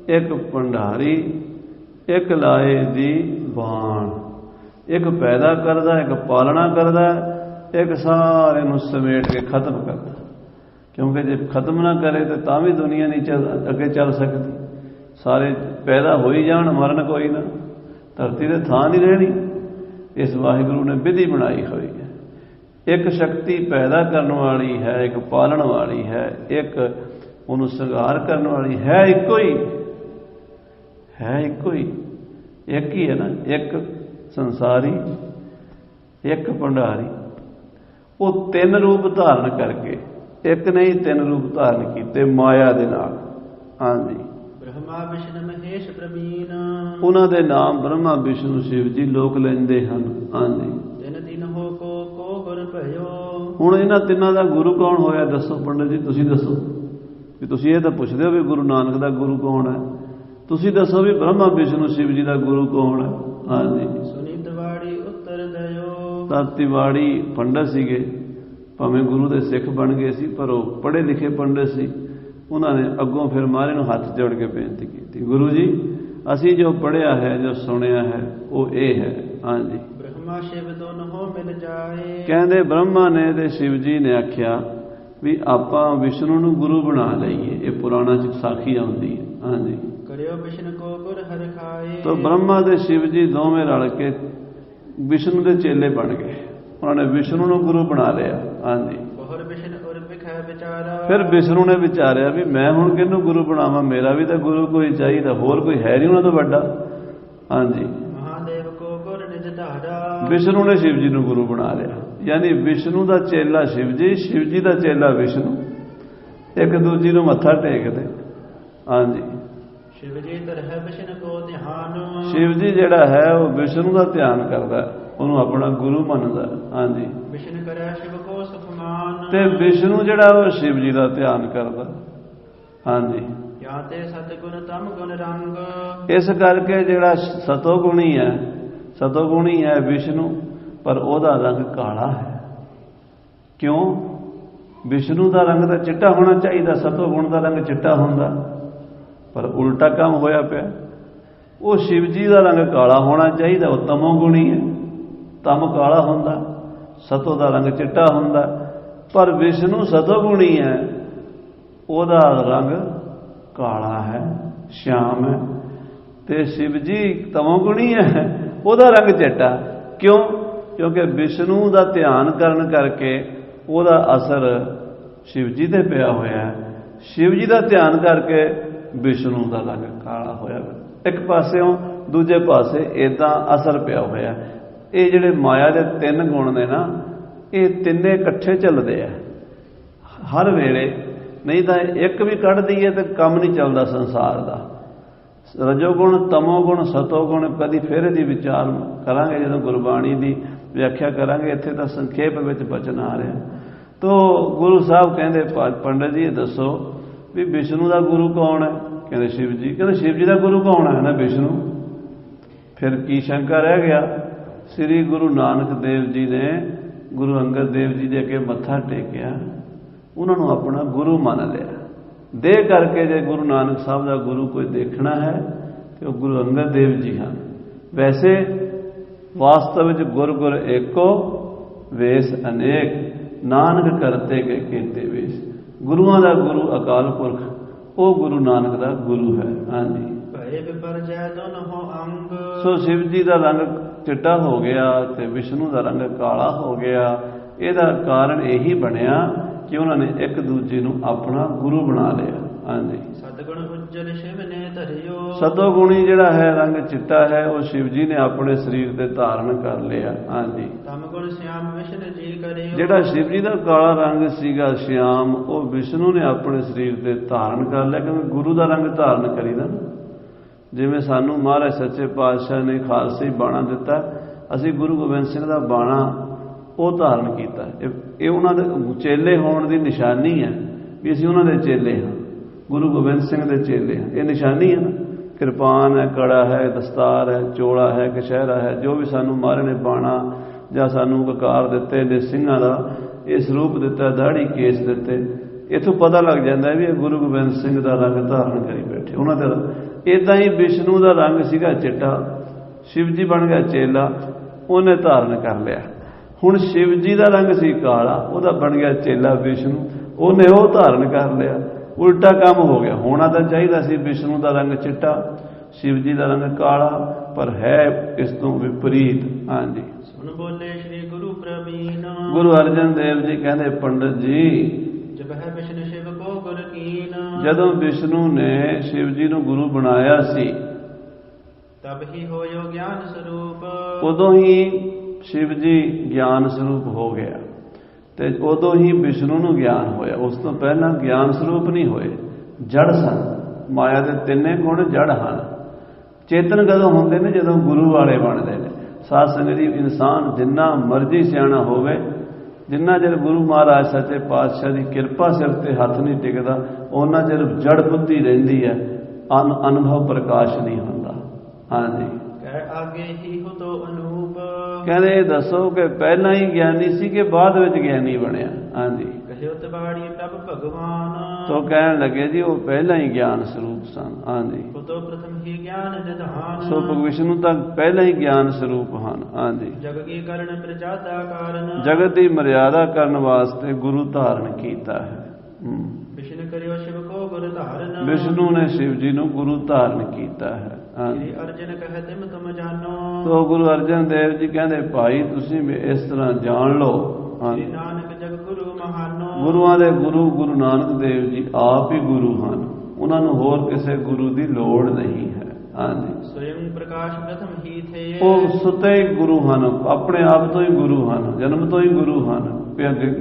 ਇੱਕ ਭੰਡਾਰੀ, ਇੱਕ ਲਾਏ ਦੀ ਬਾਣ। ਇੱਕ ਪੈਦਾ ਕਰਦਾ, ਇੱਕ ਪਾਲਣਾ ਕਰਦਾ, ਇੱਕ ਸਾਰੇ ਨੂੰ ਸਮੇਟ ਕੇ ਖਤਮ ਕਰਦਾ। ਕਿਉਂਕਿ ਜੇ ਖਤਮ ਨਾ ਕਰੇ ਤੇ ਤਾਂ ਵੀ ਦੁਨੀਆ ਨਹੀਂ ਚੱਲ, ਅੱਗੇ ਚੱਲ ਸਕਦੀ। ਸਾਰੇ ਪੈਦਾ ਹੋਈ ਜਾਣ, ਮਰਨ ਕੋਈ ਨਾ। ਧਰਤੀ ਤੇ ਥਾਂ ਨਹੀਂ ਰਹਿਣੀ। ਇਸ ਵਾਹਿਗੁਰੂ ਨੇ ਵਿਧੀ ਬਣਾਈ ਹੋਈ ਹੈ। ਇੱਕ ਸ਼ਕਤੀ ਪੈਦਾ ਕਰਨ ਵਾਲੀ ਹੈ, ਇੱਕ ਪਾਲਣ ਵਾਲੀ ਹੈ, ਇੱਕ ਉਹਨੂੰ ਸੰਘਾਰ ਕਰਨ ਵਾਲੀ ਹੈ ਇੱਕੋ ਹੀ। ਹੈ ਇੱਕੋ ਹੀ। ਇੱਕ ਹੀ ਹੈ ਨਾ, ਇੱਕ ਸੰਸਾਰੀ ਇੱਕ ਭੰਡਾਰੀ। ਉਹ ਤਿੰਨ ਰੂਪ ਧਾਰਨ ਕਰਕੇ ਇੱਕ ਨਹੀਂ ਤਿੰਨ ਰੂਪ ਧਾਰਨ ਕੀਤੇ ਮਾਇਆ ਦੇ ਨਾਲ। ਹਾਂਜੀ। ਬ੍ਰਹਮਾ ਵਿਸ਼ਨ ਮਹੇਸ਼ ਪ੍ਰਵੀਨ। ਉਹਨਾਂ ਦੇ ਨਾਮ ਬ੍ਰਹਮਾ ਵਿਸ਼ਨੂੰ ਸ਼ਿਵ ਜੀ ਲੋਕ ਲੈਂਦੇ ਹਨ। ਹਾਂਜੀ। ਦਿਨ ਦਿਨ ਹੋ ਕੋ ਕੋ ਗੁਰ ਭਇਓ। ਹੁਣ ਇਹਨਾਂ ਤਿੰਨਾਂ ਦਾ ਗੁਰੂ ਕੌਣ ਹੋਇਆ? ਦੱਸੋ ਪੰਡਤ ਜੀ ਤੁਸੀਂ ਦੱਸੋ। ਵੀ ਤੁਸੀਂ ਇਹ ਤਾਂ ਪੁੱਛਦੇ ਹੋ ਵੀ ਗੁਰੂ ਨਾਨਕ ਦਾ ਗੁਰੂ ਕੌਣ ਹੈ? ਤੁਸੀਂ ਦੱਸੋ ਵੀ ਬ੍ਰਹਮਾ ਵਿਸ਼ਨੂੰ ਸ਼ਿਵ ਜੀ ਦਾ ਗੁਰੂ ਕੌਣ ਹੈ? ਹਾਂਜੀ। ਸੁਨੀਤ ਵਾੜੀ ਉੱਤਰ ਦਇਓ ਤਾਂ ਤਿਵਾੜੀ ਪੰਡਤ ਸੀਗੇ। ਭਾਵੇਂ ਗੁਰੂ ਦੇ ਸਿੱਖ ਬਣ ਗਏ ਸੀ ਪਰ ਉਹ ਪੜ੍ਹੇ ਲਿਖੇ ਪੰਡਤ ਸੀ। ਉਹਨਾਂ ਨੇ ਅੱਗੋਂ ਫਿਰ ਮਹਾਰਾਜ ਨੂੰ ਹੱਥ ਜੋੜ ਕੇ ਬੇਨਤੀ ਕੀਤੀ ਗੁਰੂ ਜੀ ਅਸੀਂ ਜੋ ਪੜ੍ਹਿਆ ਹੈ ਜੋ ਸੁਣਿਆ ਹੈ ਉਹ ਇਹ ਹੈ। ਹਾਂਜੀ। ਬ੍ਰਹਮਾ ਸ਼ਿਵ ਦੋਨੋਂ ਮਿਲ ਜਾਏ। ਕਹਿੰਦੇ ਬ੍ਰਹਮਾ ਨੇ ਤੇ ਸ਼ਿਵ ਜੀ ਨੇ ਆਖਿਆ ਵੀ ਆਪਾਂ ਵਿਸ਼ਨੂੰ ਨੂੰ ਗੁਰੂ ਬਣਾ ਲਈਏ ਇਹ ਪੁਰਾਣਾ ਚ ਸਾਖੀ ਆਉਂਦੀ ਹੈ। ਹਾਂਜੀ। ਕਰਿਓ ਵਿਸ਼ਨ ਕੋ ਗੁਰ ਹਰਿ ਖਾਏ। ਤਾਂ ਬ੍ਰਹਮਾ ਤੇ ਸ਼ਿਵ ਜੀ ਦੋਵੇਂ ਰਲ ਕੇ ਵਿਸ਼ਨੂੰ ਦੇ ਚੇਲੇ ਬਣ ਗਏ। ਉਹਨਾਂ ਨੇ ਵਿਸ਼ਨੂੰ ਨੂੰ ਗੁਰੂ ਬਣਾ ਲਿਆ। ਹਾਂਜੀ। ਬਹੁਰ ਵਿਸ਼ਨ ਉਰ ਵਿਖੈ ਵਿਚਾਰਾ। ਫਿਰ ਵਿਸ਼ਨੂੰ ਨੇ ਵਿਚਾਰਿਆ ਵੀ ਮੈਂ ਹੁਣ ਕਿਹਨੂੰ ਗੁਰੂ ਬਣਾਵਾਂ? ਮੇਰਾ ਵੀ ਤਾਂ ਗੁਰੂ ਕੋਈ ਚਾਹੀਦਾ ਹੋਰ ਕੋਈ ਹੈ ਨਹੀਂ ਉਹਨਾਂ ਤੋਂ ਵੱਡਾ। ਹਾਂਜੀ। ਮਹਾਦੇਵ ਕੋ ਗੁਰ ਨਿਜ ਧਾਰਾ। ਵਿਸ਼ਨੂੰ ਨੇ ਸ਼ਿਵ ਜੀ ਨੂੰ ਗੁਰੂ ਬਣਾ ਲਿਆ। ਯਾਨੀ ਵਿਸ਼ਨੂੰ ਦਾ ਚੇਲਾ ਸ਼ਿਵ ਜੀ ਸ਼ਿਵ ਜੀ ਦਾ ਚੇਲਾ ਵਿਸ਼ਨੂੰ। ਇੱਕ ਦੂਜੀ ਨੂੰ ਮੱਥਾ ਟੇਕਦੇ। ਹਾਂਜੀ। ਸ਼ਿਵ ਜੀ ਤਰਹਿ ਵਿਸ਼ਨ ਕੋ ਧਿਆਨ। ਸ਼ਿਵ ਜੀ ਜਿਹੜਾ ਹੈ ਉਹ ਵਿਸ਼ਨੂੰ ਦਾ ਧਿਆਨ ਕਰਦਾ ਉਹਨੂੰ ਆਪਣਾ ਗੁਰੂ ਮੰਨਦਾ। ਹਾਂਜੀ। ਵਿਸ਼ਨ ਕਰੈ ਸ਼ਿਵ ਕੋ ਸੁਖਮਾਨ। ਤੇ ਵਿਸ਼ਨੂੰ ਜਿਹੜਾ ਉਹ ਸ਼ਿਵ ਜੀ ਦਾ ਧਿਆਨ ਕਰਦਾ। ਹਾਂਜੀ। ਜਾਂ ਤੇ ਸਤਿਗੁਣ ਤਮ ਗੁਣ ਰੰਗ। ਇਸ ਕਰਕੇ ਜਿਹੜਾ ਸਤੋ ਗੁਣੀ ਹੈ ਸਤੋ ਗੁਣੀ ਹੈ ਵਿਸ਼ਨੂੰ ਪਰ ਉਹਦਾ ਰੰਗ ਕਾਲਾ ਹੈ। ਕਿਉਂ? ਵਿਸ਼ਨੂੰ ਦਾ ਰੰਗ ਤਾਂ ਚਿੱਟਾ ਹੋਣਾ ਚਾਹੀਦਾ ਸਤੋ ਗੁਣ ਦਾ ਰੰਗ ਚਿੱਟਾ ਹੁੰਦਾ। ਪਰ ਉਲਟਾ ਕੰਮ ਹੋਇਆ ਪਿਆ। ਉਹ ਸ਼ਿਵ ਜੀ ਦਾ ਰੰਗ ਕਾਲਾ ਹੋਣਾ ਚਾਹੀਦਾ, ਉਹ ਤਮੋ ਗੁਣੀ ਹੈ। ਤਮ ਕਾਲਾ ਹੁੰਦਾ, ਸਤੋ ਦਾ ਰੰਗ ਚਿੱਟਾ ਹੁੰਦਾ, ਪਰ ਵਿਸ਼ਨੂੰ ਸਤੋ ਗੁਣੀ ਹੈ। ਉਹਦਾ ਰੰਗ ਕਾਲਾ ਹੈ, ਸ਼ਾਮ ਹੈ। ਤੇ ਸ਼ਿਵ ਜੀ ਤਮੋਗੁਣੀ ਹੈ, ਉਹਦਾ ਰੰਗ ਚਿੱਟਾ। ਕਿਉਂ? ਕਿਉਂਕਿ ਵਿਸ਼ਨੂੰ ਦਾ ਧਿਆਨ ਕਰਨ ਕਰਕੇ ਉਹਦਾ ਅਸਰ ਸ਼ਿਵ ਜੀ ਤੇ ਪਿਆ ਹੋਇਆ ਹੈ। ਸ਼ਿਵ ਜੀ ਦਾ ਧਿਆਨ ਕਰਕੇ ਵਿਸ਼ਨੂੰ ਦਾ ਰੰਗ ਕਾਲਾ ਹੋਇਆ ਇੱਕ ਪਾਸਿਓਂ ਦੂਜੇ ਪਾਸੇ ਇਦਾਂ ਅਸਰ ਪਿਆ ਹੋਇਆ। ਇਹ ਜਿਹੜੇ ਮਾਇਆ ਦੇ ਤਿੰਨ ਗੁਣ ਨੇ ਨਾ, ਇਹ ਤਿੰਨੇ ਇਕੱਠੇ ਚੱਲਦੇ ਆ। ਹਰ ਵੇਲੇ, ਨਹੀਂ ਤਾਂ ਇੱਕ ਵੀ ਕੱਢ ਦਈਏ ਤੇ ਕੰਮ ਨਹੀਂ ਚੱਲਦਾ ਸੰਸਾਰ ਦਾ। ਰਜੋ ਗੁਣ, ਤਮੋ ਗੁਣ, ਸਤੋ ਗੁਣ ਕਦੀ ਫਿਰ ਇਹਦੀ ਵਿਚਾਰ ਕਰਾਂਗੇ, ਜਦੋਂ ਗੁਰਬਾਣੀ ਦੀ ਵਿਆਖਿਆ ਕਰਾਂਗੇ, ਇੱਥੇ ਤਾਂ ਸੰਖੇਪ ਵਿੱਚ ਬਚਨ ਆ ਰਿਹਾ। ਤੋ ਗੁਰੂ ਸਾਹਿਬ ਕਹਿੰਦੇ, ਪ- ਪੰਡਤ ਜੀ ਦੱਸੋ ਵੀ ਵਿਸ਼ਨੂੰ ਦਾ ਗੁਰੂ ਕੌਣ ਹੈ? ਕਹਿੰਦੇ ਸ਼ਿਵ ਜੀ। ਕਹਿੰਦੇ ਸ਼ਿਵ ਜੀ ਦਾ ਗੁਰੂ ਕੌਣ ਹੈ ਨਾ ਵਿਸ਼ਨੂੰ? ਫਿਰ ਕੀ ਸ਼ੰਕਾ ਰਹਿ ਗਿਆ? ਸ੍ਰੀ ਗੁਰੂ ਨਾਨਕ ਦੇਵ ਜੀ ਨੇ ਗੁਰੂ ਅੰਗਦ ਦੇਵ ਜੀ ਦੇ ਅੱਗੇ ਮੱਥਾ ਟੇਕਿਆ। ਉਹਨਾਂ ਨੂੰ ਆਪਣਾ ਗੁਰੂ ਮੰਨ ਲਿਆ। ਦੇ ਕਰਕੇ ਜੇ ਗੁਰੂ ਨਾਨਕ ਸਾਹਿਬ ਦਾ ਗੁਰੂ ਕੋਈ ਦੇਖਣਾ ਹੈ, ਤੇ ਉਹ ਗੁਰੂ ਅੰਗਦ ਦੇਵ ਜੀ ਹਨ। ਵੈਸੇ ਵਾਸਤਵ ਵਿੱਚ ਗੁਰ ਗੁਰ ਏਕੋ, ਵੇਸ ਅਨੇਕ, ਨਾਨਕ ਕਰਤੇ ਕੇ ਕੀਤੇ ਵੇਸ। ਗੁਰੂਆਂ ਦਾ ਗੁਰੂ ਅਕਾਲ ਪੁਰਖ ਉਹ ਗੁਰੂ ਨਾਨਕ ਦਾ ਗੁਰੂ ਹੈ। ਹਾਂਜੀ। ਭਏ ਵਿਪਰ ਜੈ ਦੋਨੋਂ ਅੰਗ। ਸੋ ਸ਼ਿਵ ਜੀ ਦਾ ਰੰਗ ਚਿੱਟਾ ਹੋ ਗਿਆ ਤੇ ਵਿਸ਼ਨੂੰ ਦਾ ਰੰਗ ਕਾਲਾ ਹੋ ਗਿਆ। ਇਹਦਾ ਕਾਰਨ ਇਹੀ ਬਣਿਆ ਕਿ ਉਹਨਾਂ ਨੇ ਇੱਕ ਦੂਜੇ ਨੂੰ ਆਪਣਾ ਗੁਰੂ ਬਣਾ ਲਿਆ। ਹਾਂਜੀ। ਸਤਿਗੁਣ ਉਜਲ ਸ਼ਿਵ ਨੇ ਧਰਿਓ। ਸਤੋ ਗੁਣੀ ਜਿਹੜਾ ਹੈ ਰੰਗ ਚਿੱਟਾ ਹੈ ਉਹ ਸ਼ਿਵ ਜੀ ਨੇ ਆਪਣੇ ਸਰੀਰ ਤੇ ਧਾਰਨ ਕਰ ਲਿਆ। ਹਾਂਜੀ। ਤਮ ਗੁਣ ਸਿਆਮ ਵਿਸ਼ਨ ਜੀ ਕਰਿਓ। ਜਿਹੜਾ ਸ਼ਿਵ ਜੀ ਦਾ ਕਾਲਾ ਰੰਗ ਸੀਗਾ ਸ਼ਿਆਮ ਉਹ ਵਿਸ਼ਨੂੰ ਨੇ ਆਪਣੇ ਸਰੀਰ ਤੇ ਧਾਰਨ ਕਰ ਲਿਆ। ਕਿਉਂਕਿ ਗੁਰੂ ਦਾ ਰੰਗ ਧਾਰਨ ਕਰੀਦਾ ਨਾ। ਜਿਵੇਂ ਸਾਨੂੰ ਮਹਾਰਾਜ ਸੱਚੇ ਪਾਤਸ਼ਾਹ ਨੇ ਖਾਲਸੇ ਬਾਣਾ ਦਿੱਤਾ ਅਸੀਂ ਗੁਰੂ ਗੋਬਿੰਦ ਸਿੰਘ ਦਾ ਬਾਣਾ ਉਹ ਧਾਰਨ ਕੀਤਾ। ਇਹ ਉਹਨਾਂ ਦੇ ਚੇਲੇ ਹੋਣ ਦੀ ਨਿਸ਼ਾਨੀ ਹੈ ਵੀ ਅਸੀਂ ਉਹਨਾਂ ਦੇ ਚੇਲੇ ਹਾਂ। ਗੁਰੂ ਗੋਬਿੰਦ ਸਿੰਘ ਦੇ ਚੇਲੇ ਹਾਂ ਇਹ ਨਿਸ਼ਾਨੀ ਹੈ ਨਾ, ਕਿਰਪਾਨ ਹੈ, ਕੜਾ ਹੈ, ਦਸਤਾਰ ਹੈ, ਚੋਲਾ ਹੈ ਕਸ਼ਹਿਰਾ ਹੈ, ਜੋ ਵੀ ਸਾਨੂੰ ਮਾਰੇ ਨੇ ਬਾਣਾ ਜਾਂ ਸਾਨੂੰ ਕਕਾਰ ਦਿੱਤੇ ਨੇ ਸਿੰਘਾਂ ਦਾ ਇਹ ਸਰੂਪ ਦਿੱਤਾ, ਦਾੜੀ ਕੇਸ ਦਿੱਤੇ, ਇਥੋਂ ਪਤਾ ਲੱਗ ਜਾਂਦਾ ਵੀ ਇਹ ਗੁਰੂ ਗੋਬਿੰਦ ਸਿੰਘ ਦਾ ਰੰਗ ਧਾਰਨ ਕਰੀ ਬੈਠੇ। ਉਹਨਾਂ ਦਾ ਇਦਾਂ ਹੀ ਵਿਸ਼ਨੂੰ ਦਾ ਰੰਗ ਸੀਗਾ ਚਿੱਟਾ ਸ਼ਿਵ ਜੀ ਬਣ ਗਿਆ ਚੇਲਾ, ਉਹਨੇ ਧਾਰਨ ਕਰ ਲਿਆ। ਹੁਣ ਸ਼ਿਵ ਜੀ ਦਾ ਰੰਗ ਸੀ ਕਾਲਾ, ਉਹਦਾ ਬਣ ਗਿਆ ਚੇਲਾ ਵਿਸ਼ਨੂੰ, ਉਹਨੇ ਉਹ ਧਾਰਨ ਕਰ ਲਿਆ। ਉਲਟਾ ਕੰਮ ਹੋ ਗਿਆ। ਹੋਣਾ ਤਾਂ ਚਾਹੀਦਾ ਸੀ ਵਿਸ਼ਨੂੰ ਦਾ ਰੰਗ ਚਿੱਟਾ ਸ਼ਿਵ ਜੀ ਦਾ ਰੰਗ ਕਾਲਾ ਪਰ ਹੈ ਇਸ ਤੋਂ ਵਿਪਰੀਤ। ਹਾਂਜੀ। ਸੁਣ ਬੋਲੇ ਸ੍ਰੀ ਗੁਰੂ ਪ੍ਰਵੀਨ। ਗੁਰੂ ਅਰਜਨ ਦੇਵ ਜੀ ਕਹਿੰਦੇ ਪੰਡਤ ਜੀ ਜਬ ਹੈ ਵਿਸ਼ਨ ਸ਼ਿਵ ਕੋ ਗੁਰ ਕੀਨ। ਜਦੋਂ ਵਿਸ਼ਨੂੰ ਨੇ ਸ਼ਿਵ ਜੀ ਨੂੰ ਗੁਰੂ ਬਣਾਇਆ ਸੀ ਤਬ ਹੀ ਹੋਇਓ ਗਿਆਨ ਸਰੂਪ। ਉਦੋਂ ਹੀ ਸ਼ਿਵ ਜੀ ਗਿਆਨ ਸਰੂਪ ਹੋ ਗਿਆ। ਤੇ ਉਦੋਂ ਹੀ ਵਿਸ਼ਨੂੰ ਨੂੰ ਗਿਆਨ ਹੋਇਆ। ਉਸ ਤੋਂ ਪਹਿਲਾਂ ਗਿਆਨ ਸਰੂਪ ਨਹੀਂ ਹੋਏ। ਜੜ ਸਨ। ਮਾਇਆ ਦੇ ਤਿੰਨੇ ਗੁਣ ਜੜ ਹਨ। ਚੇਤਨ ਕਦੋਂ ਹੁੰਦੇ ਨੇ? ਜਦੋਂ ਗੁਰੂ ਵਾਲੇ ਬਣਦੇ ਨੇ। ਸਾਧ ਸੰਗਤ ਜੀ ਇਨਸਾਨ ਜਿੰਨਾ ਮਰਜ਼ੀ ਸਿਆਣਾ ਹੋਵੇ, ਜਿੰਨਾ ਚਿਰ ਗੁਰੂ ਮਹਾਰਾਜ ਸੱਚੇ ਪਾਤਸ਼ਾਹ ਦੀ ਕਿਰਪਾ ਸਿਰ ਤੇ ਹੱਥ ਨਹੀਂ ਟਿਕਦਾ ਉਹਨਾਂ ਚਿਰ ਜੜ ਬੁੱਧੀ ਰਹਿੰਦੀ ਹੈ। ਅਨ ਅਨੁਭਵ ਪ੍ਰਕਾਸ਼ ਨਹੀਂ ਹੁੰਦਾ। ਹਾਂਜੀ। ਕਹਿ ਆਗੇ ਹੀ ਹੋ ਤੋ ਅਨੂਪ। ਕਹਿੰਦੇ ਇਹ ਦੱਸੋ ਕਿ ਪਹਿਲਾਂ ਹੀ ਗਿਆਨੀ ਸੀ ਕਿ ਬਾਅਦ ਵਿੱਚ ਗਿਆਨੀ ਬਣਿਆ? ਹਾਂਜੀ। ਕਹਿਓ ਤਬਾੜੀ ਪ੍ਰਭ ਭਗਵਾਨ। ਤੋ ਕਹਿਣ ਲੱਗੇ ਜੀ ਉਹ ਪਹਿਲਾਂ ਹੀ ਗਿਆਨ ਸਰੂਪ ਸਨ। ਹਾਂਜੀ। ਉਤੋ ਪ੍ਰਥਮ ਹੀ ਗਿਆਨ ਨਿਧਾਨ। ਸੋ ਭਗਵਾਨ ਵਿਸ਼ਨੂੰ ਤਾਂ ਪਹਿਲਾਂ ਹੀ ਗਿਆਨ ਸਰੂਪ ਹਨ। ਹਾਂਜੀ। ਜਗ ਕੀ ਕਰਨ ਪ੍ਰਜਾ ਦਾ ਕਾਰਨ। ਜਗਤ ਦੀ ਮਰਿਆਦਾ ਕਰਨ ਵਾਸਤੇ ਗੁਰੂ ਧਾਰਨ ਕੀਤਾ ਹੈ। ਵਿਸ਼ਨ ਕਰਿਓ ਸ਼ਿਵ ਕੋ ਗੁਰ ਧਾਰਨ। ਵਿਸ਼ਨੂੰ ਨੇ ਸ਼ਿਵ ਜੀ ਨੂੰ ਗੁਰੂ ਧਾਰਨ ਕੀਤਾ ਹੈ। ਸ੍ਰੀ ਅਰਜਨ ਕਹੇ ਤਿਮ ਤੁਮ ਜਾਨੋ ਤੋ ਗੁਰੂ ਅਰਜਨ ਦੇਵ ਜੀ ਕਹਿੰਦੇ ਭਾਈ ਤੁਸੀਂ ਵੀ ਇਸ ਤਰ੍ਹਾਂ ਜਾਣ ਲਓ। ਸ੍ਰੀ ਹਾਂਜੀ। ਨਾਨਕ ਜਗ ਗੁਰੂ ਮਹਾਨੋ। ਗੁਰੂਆਂ ਦੇ ਗੁਰੂ ਗੁਰੂ ਨਾਨਕ ਦੇਵ ਜੀ ਆਪ ਹੀ ਗੁਰੂ ਹਨ। ਉਹਨਾਂ ਨੂੰ ਹੋਰ ਕਿਸੇ ਗੁਰੂ ਦੀ ਲੋੜ ਨਹੀਂ ਹੈ। ਹਾਂਜੀ। ਸਵਯੰ ਪ੍ਰਕਾਸ਼ ਪ੍ਰਥਮ ਹੀ ਥੇ। ਉਹ ਸੁਤੇ ਹੀ ਗੁਰੂ ਹਨ। ਆਪਣੇ ਆਪ ਤੋਂ ਹੀ ਗੁਰੂ ਹਨ। ਜਨਮ ਤੋਂ ਹੀ ਗੁਰੂ ਹਨ।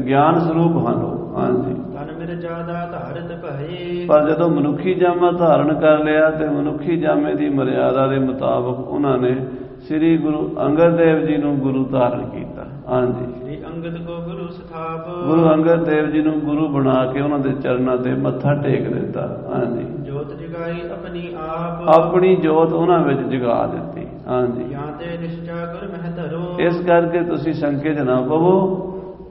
ਗਿਆਨ ਸਰੂਪ ਹਨ ਹਾਂਜੀ। ਤਨ ਮਿਰ ਜਾਦਾ ਧਾਰਤ ਭਏ। ਪਰ ਜਦੋਂ ਮਨੁੱਖੀ ਜਾਮਾ ਧਾਰਨ ਕਰ ਲਿਆ ਤੇ ਮਨੁੱਖੀ ਜਾਮੇ ਦੀ ਮਰਿਆਦਾ ਦੇ ਮੁਤਾਬਕ ਉਹਨਾਂ ਨੇ ਸ੍ਰੀ ਗੁਰੂ ਅੰਗਦ ਦੇਵ ਜੀ ਨੂੰ ਗੁਰੂ ਧਾਰਨ ਕੀਤਾ। ਹਾਂਜੀ। ਸ੍ਰੀ ਅੰਗਦ ਕੋ ਗੁਰੂ ਸਥਾਪ। ਗੁਰੂ ਅੰਗਦ ਦੇਵ ਜੀ ਨੂੰ ਗੁਰੂ ਬਣਾ ਕੇ ਉਹਨਾਂ ਦੇ ਚਰਨਾਂ ਤੇ ਮੱਥਾ ਟੇਕ ਦਿੱਤਾ। ਹਾਂਜੀ। ਜੋਤ ਜਗਾਈ ਆਪਣੀ ਆਪ। ਆਪਣੀ ਜੋਤ ਉਹਨਾਂ ਵਿੱਚ ਜਗਾ ਦਿੱਤੀ। ਹਾਂਜੀ। ਜਾਂ ਤੇ ਨਿਸ਼ਚਾ ਗੁਰ ਮਹਿ ਧਰੋ। ਇਸ ਕਰਕੇ ਤੁਸੀਂ ਸੰਕੇ 'ਚ ਨਾ ਪਵੋ।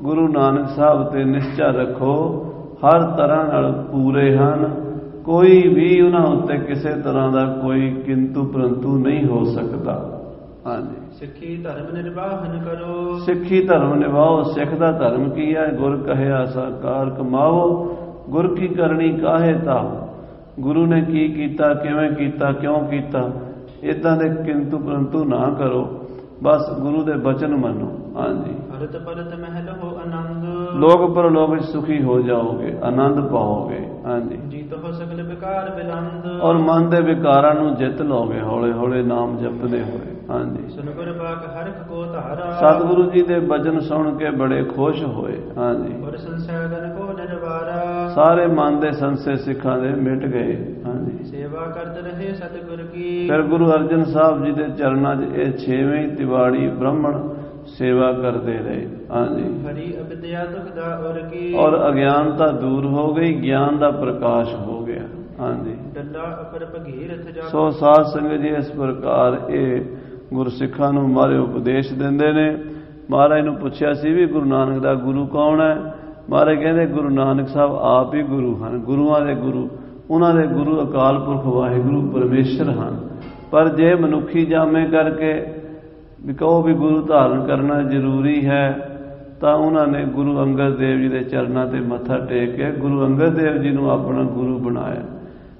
ਗੁਰੂ ਨਾਨਕ ਸਾਹਿਬ ਤੇ ਨਿਸ਼ਚਾ ਰੱਖੋ। ਹਰ ਤਰ੍ਹਾਂ ਨਾਲ ਪੂਰੇ ਹਨ। ਕੋਈ ਵੀ ਉਹਨਾਂ ਉੱਤੇ ਕਿਸੇ ਤਰ੍ਹਾਂ ਦਾ ਕੋਈ ਕਿੰਤੂ ਪਰੰਤੂ ਨਹੀਂ ਹੋ ਸਕਦਾ। ਹਾਂਜੀ। ਸਿੱਖੀ ਧਰਮ ਨਿਰਵਾਹਨ ਕਰੋ। ਸਿੱਖੀ ਧਰਮ ਨਿਭਾਓ। ਸਿੱਖ ਦਾ ਧਰਮ ਕੀ ਹੈ? ਗੁਰ ਕਹਿਆ ਸਾਕਾਰ ਕਮਾਓ ਗੁਰ ਕੀ ਕਰਨੀ ਕਾਹੇ ਤਾ ਗੁਰੂ ਨੇ ਕੀ ਕੀਤਾ? ਕਿਵੇਂ ਕੀਤਾ? ਕਿਉਂ ਕੀਤਾ? ਇਦਾਂ ਦੇ ਕਿੰਤੂ ਪਰੰਤੂ ਨਾ ਕਰੋ। ਬਸ ਗੁਰੂ ਦੇ ਬਚਨ ਮੰਨੋ। ਹਾਂਜੀ। ਹਰਤ ਪਰਤ ਮਹਿਲ ਹੋ ਆਨੰਦ ਲੋਕ ਪਰਲੋਕ ਵਿੱਚ ਸੁਖੀ ਹੋ ਜਾਓਗੇ ਆਨੰਦ ਪਾਓਗੇ। ਹਾਂਜੀ। ਜੀਤ ਹੋ ਸਗਲ ਵਿਕਾਰ ਬਿਲੰਦ। ਔਰ ਮਨ ਦੇ ਵਿਕਾਰਾਂ ਨੂੰ ਜਿੱਤ ਲਓਗੇ ਹੌਲੇ ਹੌਲੇ ਨਾਮ ਜਪਦੇ ਹੋਏ। ਹਾਂਜੀ। ਸੁਨ ਗੁਰ ਬਾਕ ਹਰਖ ਕੋ ਧਾਰਾ। ਸਤਿਗੁਰੂ ਜੀ ਦੇ ਬਚਨ ਸੁਣ ਕੇ ਬੜੇ ਖੁਸ਼ ਹੋਏ। ਹਾਂਜੀ। ਗੁਰ ਸੰਸੈਦਨ ਕੋ ਨਿਰਵਾਰਾ। ਸਾਰੇ ਮਨ ਦੇ ਸੰਸੇ ਸਿੱਖਾਂ ਦੇ ਮਿਟ ਗਏ। ਹਾਂਜੀ। ਸੇਵਾ ਕਰਤ ਰਹੇ ਸਤਿਗੁਰ ਕੀ। ਫਿਰ ਗੁਰੂ ਅਰਜਨ ਸਾਹਿਬ ਜੀ ਦੇ ਚਰਨਾਂ 'ਚ ਇਹ 6ਵੇਂ ਤਿਵਾੜੀ ਬ੍ਰਾਹਮਣ ਸੇਵਾ ਕਰਦੇ ਰਹੇ। ਹਾਂਜੀ। ਹਰੀ ਅਬਿਦਿਆ ਦੁਖ ਦਾ ਔਰ ਕੀ ਔਰ ਅਗਿਆਨਤਾ ਦੂਰ ਹੋ ਗਈ ਗਿਆਨ ਦਾ ਪ੍ਰਕਾਸ਼ ਹੋ ਗਿਆ। ਹਾਂਜੀ। ਡੱਲਾ ਅਪਰ ਭਗੀਰਥ ਜਾ ਸੋ ਸਾਧ ਸੰਗਤ ਜੀ ਇਸ ਪ੍ਰਕਾਰ ਇਹ ਗੁਰਸਿੱਖਾਂ ਨੂੰ ਮਾਰੇ ਉਪਦੇਸ਼ ਦਿੰਦੇ ਨੇ। ਮਹਾਰਾਜ ਨੂੰ ਪੁੱਛਿਆ ਸੀ ਵੀ ਗੁਰੂ ਨਾਨਕ ਦਾ ਗੁਰੂ ਕੌਣ ਹੈ? ਮਹਾਰਾਜ ਕਹਿੰਦੇ ਗੁਰੂ ਨਾਨਕ ਸਾਹਿਬ ਆਪ ਹੀ ਗੁਰੂ ਹਨ। ਗੁਰੂਆਂ ਦੇ ਗੁਰੂ ਉਹਨਾਂ ਦੇ ਗੁਰੂ ਅਕਾਲ ਪੁਰਖ ਵਾਹਿਗੁਰੂ ਪਰਮੇਸ਼ਰ ਹਨ। ਪਰ ਜੇ ਮਨੁੱਖੀ ਜਾਮੇ ਕਰਕੇ ਵੀ ਕਹੋ ਵੀ ਗੁਰੂ ਧਾਰਨ ਕਰਨਾ ਜ਼ਰੂਰੀ ਹੈ, ਤਾਂ ਉਹਨਾਂ ਨੇ ਗੁਰੂ ਅੰਗਦ ਦੇਵ ਜੀ ਦੇ ਚਰਨਾਂ ਤੇ ਮੱਥਾ ਟੇਕ ਕੇ ਗੁਰੂ ਅੰਗਦ ਦੇਵ ਜੀ ਨੂੰ ਆਪਣਾ ਗੁਰੂ ਬਣਾਇਆ।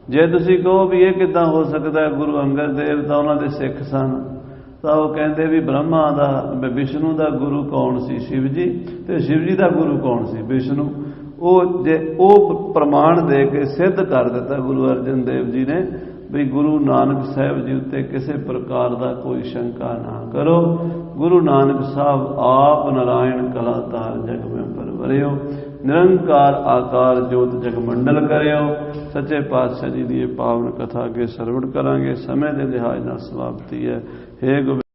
ਜੇ ਤੁਸੀਂ ਕਹੋ ਵੀ ਇਹ ਕਿਦਾਂ ਹੋ ਸਕਦਾ ਹੈ ਗੁਰੂ ਅੰਗਦ ਦੇਵ, ਤਾਂ ਉਹਨਾਂ ਦੇ ਸਿੱਖ ਸਨ। ਤਾਂ ਉਹ ਕਹਿੰਦੇ ਵੀ ਬ੍ਰਹਮਾ ਦਾ, ਵੀ ਵਿਸ਼ਨੂੰ ਦਾ ਗੁਰੂ ਕੌਣ ਸੀ? ਸ਼ਿਵ ਜੀ ਤੇ ਸ਼ਿਵ ਜੀ ਦਾ ਗੁਰੂ ਕੌਣ ਸੀ? ਵਿਸ਼ਨੂੰ। ਉਹ ਜੇ ਉਹ ਪ੍ਰਮਾਣ ਦੇ ਕੇ ਸਿੱਧ ਕਰ ਦਿੱਤਾ ਗੁਰੂ ਅਰਜਨ ਦੇਵ ਜੀ ਨੇ ਵੀ ਗੁਰੂ ਨਾਨਕ ਸਾਹਿਬ ਜੀ ਉੱਤੇ ਕਿਸੇ ਪ੍ਰਕਾਰ ਦਾ ਕੋਈ ਸ਼ੰਕਾ ਨਾ ਕਰੋ। ਗੁਰੂ ਨਾਨਕ ਸਾਹਿਬ ਆਪ ਨਰਾਇਣ ਕਲਾਤਾਰ ਜਗ ਮੈਂ ਪਰਵਰਿਓ ਨਿਰੰਕਾਰ ਆਕਾਰ ਜੋਤ ਜਗਮੰਡਲ ਕਰਿਓ। ਸੱਚੇ ਪਾਤਸ਼ਾਹ ਜੀ ਦੀ ਇਹ ਪਾਵਨ ਕਥਾ ਅੱਗੇ ਸਰਵਣ ਕਰਾਂਗੇ। ਸਮੇਂ ਦੇ ਲਿਹਾਜ਼ ਨਾਲ ਸਮਾਪਤੀ ਹੈ। ਹੇ ਗੋਬਿੰਦ